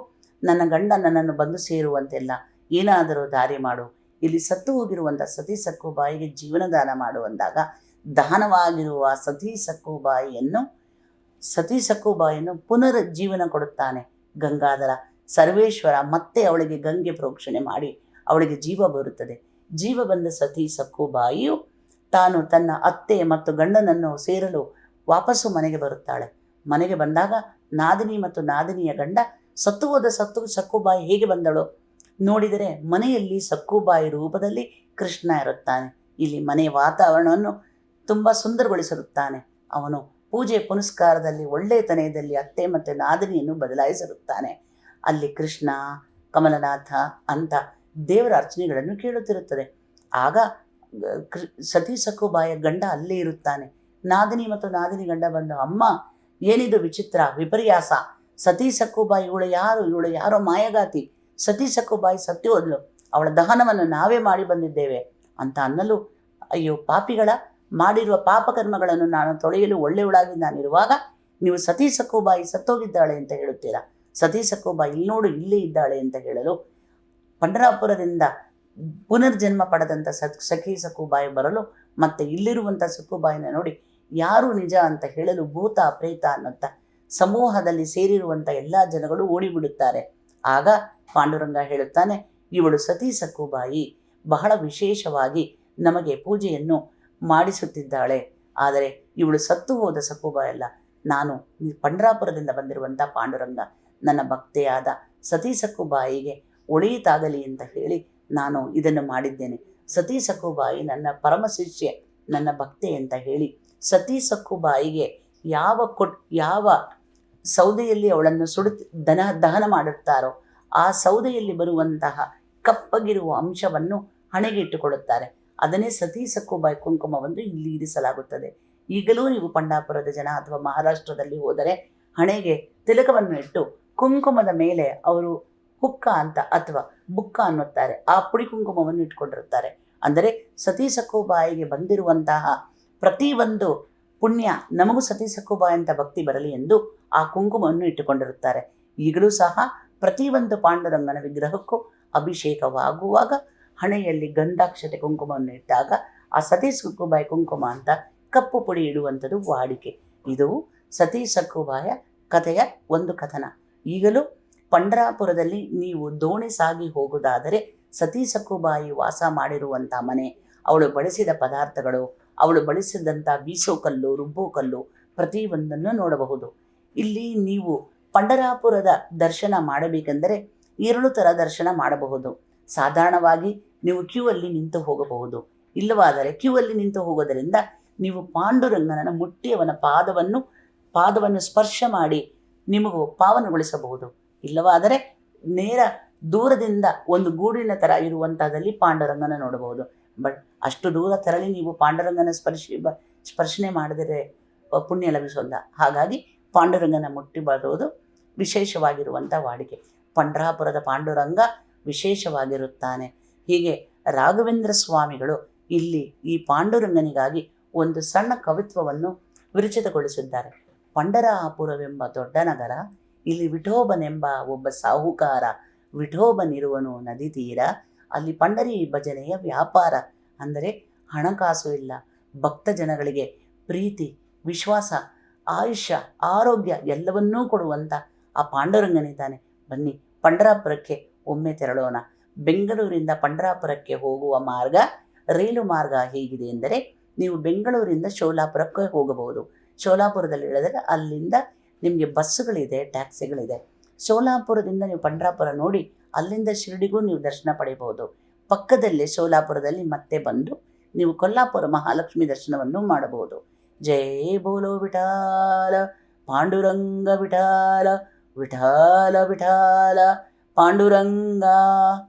Speaker 1: ನನ್ನ ಗಂಡ ನನ್ನನ್ನು ಬಂದು ಸೇರುವಂತೆಲ್ಲ ಏನಾದರೂ ದಾರಿ ಮಾಡು. ಇಲ್ಲಿ ಸತ್ತು ಹೋಗಿರುವಂಥ ಸತಿ ಸಕ್ಕುಬಾಯಿಗೆ ಜೀವನದಾನ ಮಾಡುವಂದಾಗ ದಹನವಾಗಿರುವ ಸತಿ ಸಕ್ಕುಬಾಯಿಯನ್ನು ಸತಿ ಸಕುಬಾಯನ್ನು ಪುನರ್ ಜೀವನ ಕೊಡುತ್ತಾನೆ ಗಂಗಾಧರ. ಸರ್ವೇಶ್ವರ ಮತ್ತೆ ಅವಳಿಗೆ ಗಂಗೆ ಪ್ರೋಕ್ಷಣೆ ಮಾಡಿ ಅವಳಿಗೆ ಜೀವ ಬರುತ್ತದೆ. ಜೀವ ಬಂದ ಸತಿ ಸಕ್ಕುಬಾಯಿಯು ತಾನು ತನ್ನ ಅತ್ತೆ ಮತ್ತು ಗಂಡನನ್ನು ಸೇರಲು ವಾಪಸ್ಸು ಮನೆಗೆ ಬರುತ್ತಾಳೆ. ಮನೆಗೆ ಬಂದಾಗ ನಾದಿನಿ ಮತ್ತು ನಾದಿನಿಯ ಗಂಡ, ಸತ್ತು ಹೋದ ಸತ್ತು ಸಕ್ಕುಬಾಯಿ ಹೇಗೆ ಬಂದಳು? ನೋಡಿದರೆ ಮನೆಯಲ್ಲಿ ಸಕ್ಕುಬಾಯಿ ರೂಪದಲ್ಲಿ ಕೃಷ್ಣ ಇರುತ್ತಾನೆ. ಇಲ್ಲಿ ಮನೆಯ ವಾತಾವರಣವನ್ನು ತುಂಬ ಸುಂದರಗೊಳಿಸಿರುತ್ತಾನೆ. ಅವನು ಪೂಜೆ ಪುನಸ್ಕಾರದಲ್ಲಿ ಒಳ್ಳೆಯತನದಲ್ಲಿ ಅತ್ತೆ ಮತ್ತು ನಾದಿನಿಯನ್ನು ಬದಲಾಯಿಸಿರುತ್ತಾನೆ. ಅಲ್ಲಿ ಕೃಷ್ಣ, ಕಮಲನಾಥ ಅಂತ ದೇವರ ಅರ್ಚನೆಗಳನ್ನು ಕೇಳುತ್ತಿರುತ್ತದೆ. ಆಗ ಸತೀ ಸಕ್ಕುಬಾಯ ಗಂಡ ಅಲ್ಲೇ ಇರುತ್ತಾನೆ. ನಾದಿನಿ ಮತ್ತು ನಾದಿನಿ ಗಂಡ ಬಂದು, ಅಮ್ಮ, ಏನಿದು ವಿಚಿತ್ರ, ವಿಪರ್ಯಾಸ? ಸತಿ ಸಕ್ಕುಬಾಯಿ ಇವಳು ಯಾರು? ಇವಳು ಯಾರೋ ಮಾಯಗಾತಿ? ಸತಿ ಸಕ್ಕುಬಾಯಿ ಸತ್ಯ ಹೋದ್ಲು ಅವಳ ದಹನವನ್ನು ನಾವೇ ಮಾಡಿ ಬಂದಿದ್ದೇವೆ. ಅಂತ ಅನ್ನಲು, ಅಯ್ಯೋ, ಪಾಪಿಗಳ ಮಾಡಿರುವ ಪಾಪಕರ್ಮಗಳನ್ನು ನಾನು ತೊಳೆಯಲು ಒಳ್ಳೆಯವಳಾಗಿ ನಾನಿರುವಾಗ ನೀವು ಸತೀ ಸಕ್ಕುಬಾಯಿ ಸತ್ತೋಗಿದ್ದಾಳೆ ಅಂತ ಹೇಳುತ್ತೀರಾ? ಸತೀ ಸಕ್ಕುಬಾಯಿ ಇಲ್ಲಿ ನೋಡು, ಇಲ್ಲೇ ಇದ್ದಾಳೆ ಅಂತ ಹೇಳಲು ಪಂಡರಾಪುರದಿಂದ ಪುನರ್ಜನ್ಮ ಪಡೆದಂಥ ಸತ್, ಸಖಿ ಸಕ್ಕುಬಾಯಿ ಬರಲು ಮತ್ತೆ ಇಲ್ಲಿರುವಂಥ ಸಕ್ಕುಬಾಯಿನ ನೋಡಿ ಯಾರು ನಿಜ ಅಂತ ಹೇಳಲು ಭೂತ ಪ್ರೇತ ಅನ್ನುತ್ತ ಸಮೂಹದಲ್ಲಿ ಸೇರಿರುವಂಥ ಎಲ್ಲ ಜನಗಳು ಓಡಿಬಿಡುತ್ತಾರೆ. ಆಗ ಪಾಂಡುರಂಗ ಹೇಳುತ್ತಾನೆ, ಇವಳು ಸತೀ ಸಕ್ಕುಬಾಯಿ ಬಹಳ ವಿಶೇಷವಾಗಿ ನಮಗೆ ಪೂಜೆಯನ್ನು ಮಾಡಿಸುತ್ತಿದ್ದಾಳೆ. ಆದರೆ ಇವಳು ಸತ್ತು ಹೋದ ಸಕುಬ ಅಲ್ಲ ನಾನು ಪಂಡ್ರಾಪುರದಿಂದ ಬಂದಿರುವಂಥ ಪಾಂಡುರಂಗ. ನನ್ನ ಭಕ್ತೆಯಾದ ಸತಿ ಸಕುಬಾಯಿಗೆ ಒಳಿತಾಗಲಿ ಅಂತ ಹೇಳಿ ನಾನು ಇದನ್ನು ಮಾಡಿದ್ದೇನೆ. ಸತಿ ಸಕುಬಾಯಿ ನನ್ನ ಪರಮ ಶಿಷ್ಯೆ, ನನ್ನ ಭಕ್ತೆ ಅಂತ ಹೇಳಿ ಸತಿ ಸಕುಬಾಯಿಗೆ ಯಾವ ಕೊಟ್, ಯಾವ ಸೌದೆಯಲ್ಲಿ ಅವಳನ್ನು ಸುಡು ದನ, ದಹನ ಮಾಡುತ್ತಾರೋ ಆ ಸೌದೆಯಲ್ಲಿ ಬರುವಂತಹ ಕಪ್ಪಗಿರುವ ಅಂಶವನ್ನು ಹಣೆಗೆ ಇಟ್ಟುಕೊಳ್ಳುತ್ತಾರೆ. ಅದನ್ನೇ ಸತಿ ಸಕ್ಕುಬಾಯಿ ಕುಂಕುಮವನ್ನು ಇಲ್ಲಿ ಇರಿಸಲಾಗುತ್ತದೆ. ಈಗಲೂ ನೀವು ಪಂಡಾಪುರದ ಜನ ಅಥವಾ ಮಹಾರಾಷ್ಟ್ರದಲ್ಲಿ ಹೋದರೆ ಹಣೆಗೆ ತಿಲಕವನ್ನು ಇಟ್ಟು ಕುಂಕುಮದ ಮೇಲೆ ಅವರು ಹುಕ್ಕ ಅಂತ ಅಥವಾ ಬುಕ್ಕ ಅನ್ನುತ್ತಾರೆ. ಆ ಪುಡಿ ಕುಂಕುಮವನ್ನು ಇಟ್ಕೊಂಡಿರುತ್ತಾರೆ. ಅಂದರೆ ಸತೀ ಸಕ್ಕುಬಾಯಿಗೆ ಬಂದಿರುವಂತಹ ಪ್ರತಿಯೊಂದು ಪುಣ್ಯ ನಮಗೂ ಸತಿ ಸಕ್ಕುಬಾಯಿ ಅಂತ ಭಕ್ತಿ ಬರಲಿ ಎಂದು ಆ ಕುಂಕುಮವನ್ನು ಇಟ್ಟುಕೊಂಡಿರುತ್ತಾರೆ. ಈಗಲೂ ಸಹ ಪ್ರತಿಯೊಂದು ಪಾಂಡುರಂಗನ ವಿಗ್ರಹಕ್ಕೂ ಅಭಿಷೇಕವಾಗುವಾಗ ಹಣೆಯಲ್ಲಿ ಗಂಧಾಕ್ಷತೆ ಕುಂಕುಮವನ್ನು ಇಟ್ಟಾಗ ಆ ಸತಿ ಸಕ್ಕುಬಾಯಿ ಕುಂಕುಮ ಅಂತ ಕಪ್ಪು ಪುಡಿ ಇಡುವಂಥದ್ದು ವಾಡಿಕೆ. ಇದು ಸತಿ ಸಕ್ಕುಬಾಯ ಕಥೆಯ ಒಂದು ಕಥನ. ಈಗಲೂ ಪಂಡರಾಪುರದಲ್ಲಿ ನೀವು ದೋಣಿ ಸಾಗಿ ಹೋಗುವುದಾದರೆ ಸತಿ ಸಕ್ಕುಬಾಯಿ ವಾಸ ಮಾಡಿರುವಂಥ ಮನೆ, ಅವಳು ಬಳಸಿದ ಪದಾರ್ಥಗಳು, ಅವಳು ಬಳಸಿದಂಥ ಬೀಸೋ ಕಲ್ಲು ರುಬ್ಬೋ ಕಲ್ಲು ಪ್ರತಿಯೊಂದನ್ನು ನೋಡಬಹುದು. ಇಲ್ಲಿ ನೀವು ಪಂಡರಾಪುರದ ದರ್ಶನ ಮಾಡಬೇಕೆಂದರೆ ಎರಡು ಥರ ದರ್ಶನ ಮಾಡಬಹುದು. ಸಾಧಾರಣವಾಗಿ ನೀವು ಕ್ಯೂ ಅಲ್ಲಿ ನಿಂತು ಹೋಗಬಹುದು. ಇಲ್ಲವಾದರೆ ಕ್ಯೂ ಅಲ್ಲಿ ನಿಂತು ಹೋಗೋದರಿಂದ ನೀವು ಪಾಂಡುರಂಗನ ಮುಟ್ಟಿ ಅವನ ಪಾದವನ್ನು ಪಾದವನ್ನು ಸ್ಪರ್ಶ ಮಾಡಿ ನಿಮಗೂ ಪಾವನಗೊಳಿಸಬಹುದು. ಇಲ್ಲವಾದರೆ ನೇರ ದೂರದಿಂದ ಒಂದು ಗೂಡಿನ ಥರ ಇರುವಂಥದ್ದಲ್ಲಿ ಪಾಂಡುರಂಗನ ನೋಡಬಹುದು. ಬಟ್ ಅಷ್ಟು ದೂರ ತೆರಳಿ ನೀವು ಪಾಂಡುರಂಗನ ಸ್ಪರ್ಶಿ, ಸ್ಪರ್ಶನೆ ಮಾಡಿದರೆ ಪುಣ್ಯ ಲಭಿಸೋಲ್ಲ. ಹಾಗಾಗಿ ಪಾಂಡುರಂಗನ ಮುಟ್ಟಿ ಬರುವುದು ವಿಶೇಷವಾಗಿರುವಂಥ ವಾಡಿಕೆ. ಪಂಡ್ರಾಪುರದ ಪಾಂಡುರಂಗ ವಿಶೇಷವಾಗಿರುತ್ತಾನೆ. ಹೀಗೆ ರಾಘವೇಂದ್ರ ಸ್ವಾಮಿಗಳು ಇಲ್ಲಿ ಈ ಪಾಂಡುರಂಗನಿಗಾಗಿ ಒಂದು ಸಣ್ಣ ಕವಿತ್ವವನ್ನು ವಿರಚಿತಗೊಳಿಸಿದ್ದಾರೆ. ಪಂಡರಾಪುರವೆಂಬ ದೊಡ್ಡ ನಗರ, ಇಲ್ಲಿ ವಿಠೋಬನೆಂಬ ಒಬ್ಬ ಸಾಹುಕಾರ ವಿಠೋಬನಿರುವನು ನದಿ ತೀರ, ಅಲ್ಲಿ ಪಂಡರಿ ಭಜನೆಯ ವ್ಯಾಪಾರ, ಅಂದರೆ ಹಣಕಾಸು ಇಲ್ಲ. ಭಕ್ತ ಜನಗಳಿಗೆ ಪ್ರೀತಿ, ವಿಶ್ವಾಸ, ಆಯುಷ್ಯ, ಆರೋಗ್ಯ ಎಲ್ಲವನ್ನೂ ಕೊಡುವಂಥ ಆ ಪಾಂಡುರಂಗನಿದ್ದಾನೆ. ಬನ್ನಿ ಪಂಡರಾಪುರಕ್ಕೆ ಒಮ್ಮೆ ತೆರಳೋಣ. ಬೆಂಗಳೂರಿಂದ ಪಂಡರಾಪುರಕ್ಕೆ ಹೋಗುವ ಮಾರ್ಗ, ರೈಲು ಮಾರ್ಗ ಹೇಗಿದೆ ಎಂದರೆ, ನೀವು ಬೆಂಗಳೂರಿಂದ ಶೋಲಾಪುರಕ್ಕೆ ಹೋಗಬಹುದು. ಶೋಲಾಪುರದಲ್ಲಿ ಇಳಿದರೆ ಅಲ್ಲಿಂದ ನಿಮಗೆ ಬಸ್ಸುಗಳಿದೆ, ಟ್ಯಾಕ್ಸಿಗಳಿದೆ. ಸೋಲಾಪುರದಿಂದ ನೀವು ಪಂಡ್ರಾಪುರ ನೋಡಿ, ಅಲ್ಲಿಂದ ಶಿರಡಿಗೂ ನೀವು ದರ್ಶನ ಪಡೆಯಬಹುದು. ಪಕ್ಕದಲ್ಲೇ ಸೋಲಾಪುರದಲ್ಲಿ ಮತ್ತೆ ಬಂದು, ನೀವು ಕೊಲ್ಲಾಪುರ ಮಹಾಲಕ್ಷ್ಮಿ ದರ್ಶನವನ್ನು ಮಾಡಬಹುದು. ಜೈ ಬೋಲೋ ವಿಠಾಲ, ಪಾಂಡುರಂಗ ವಿಠಾಲ ವಿಠಾಲ ವಿಠಾಲ. ಪಾಂಡುರಂಗ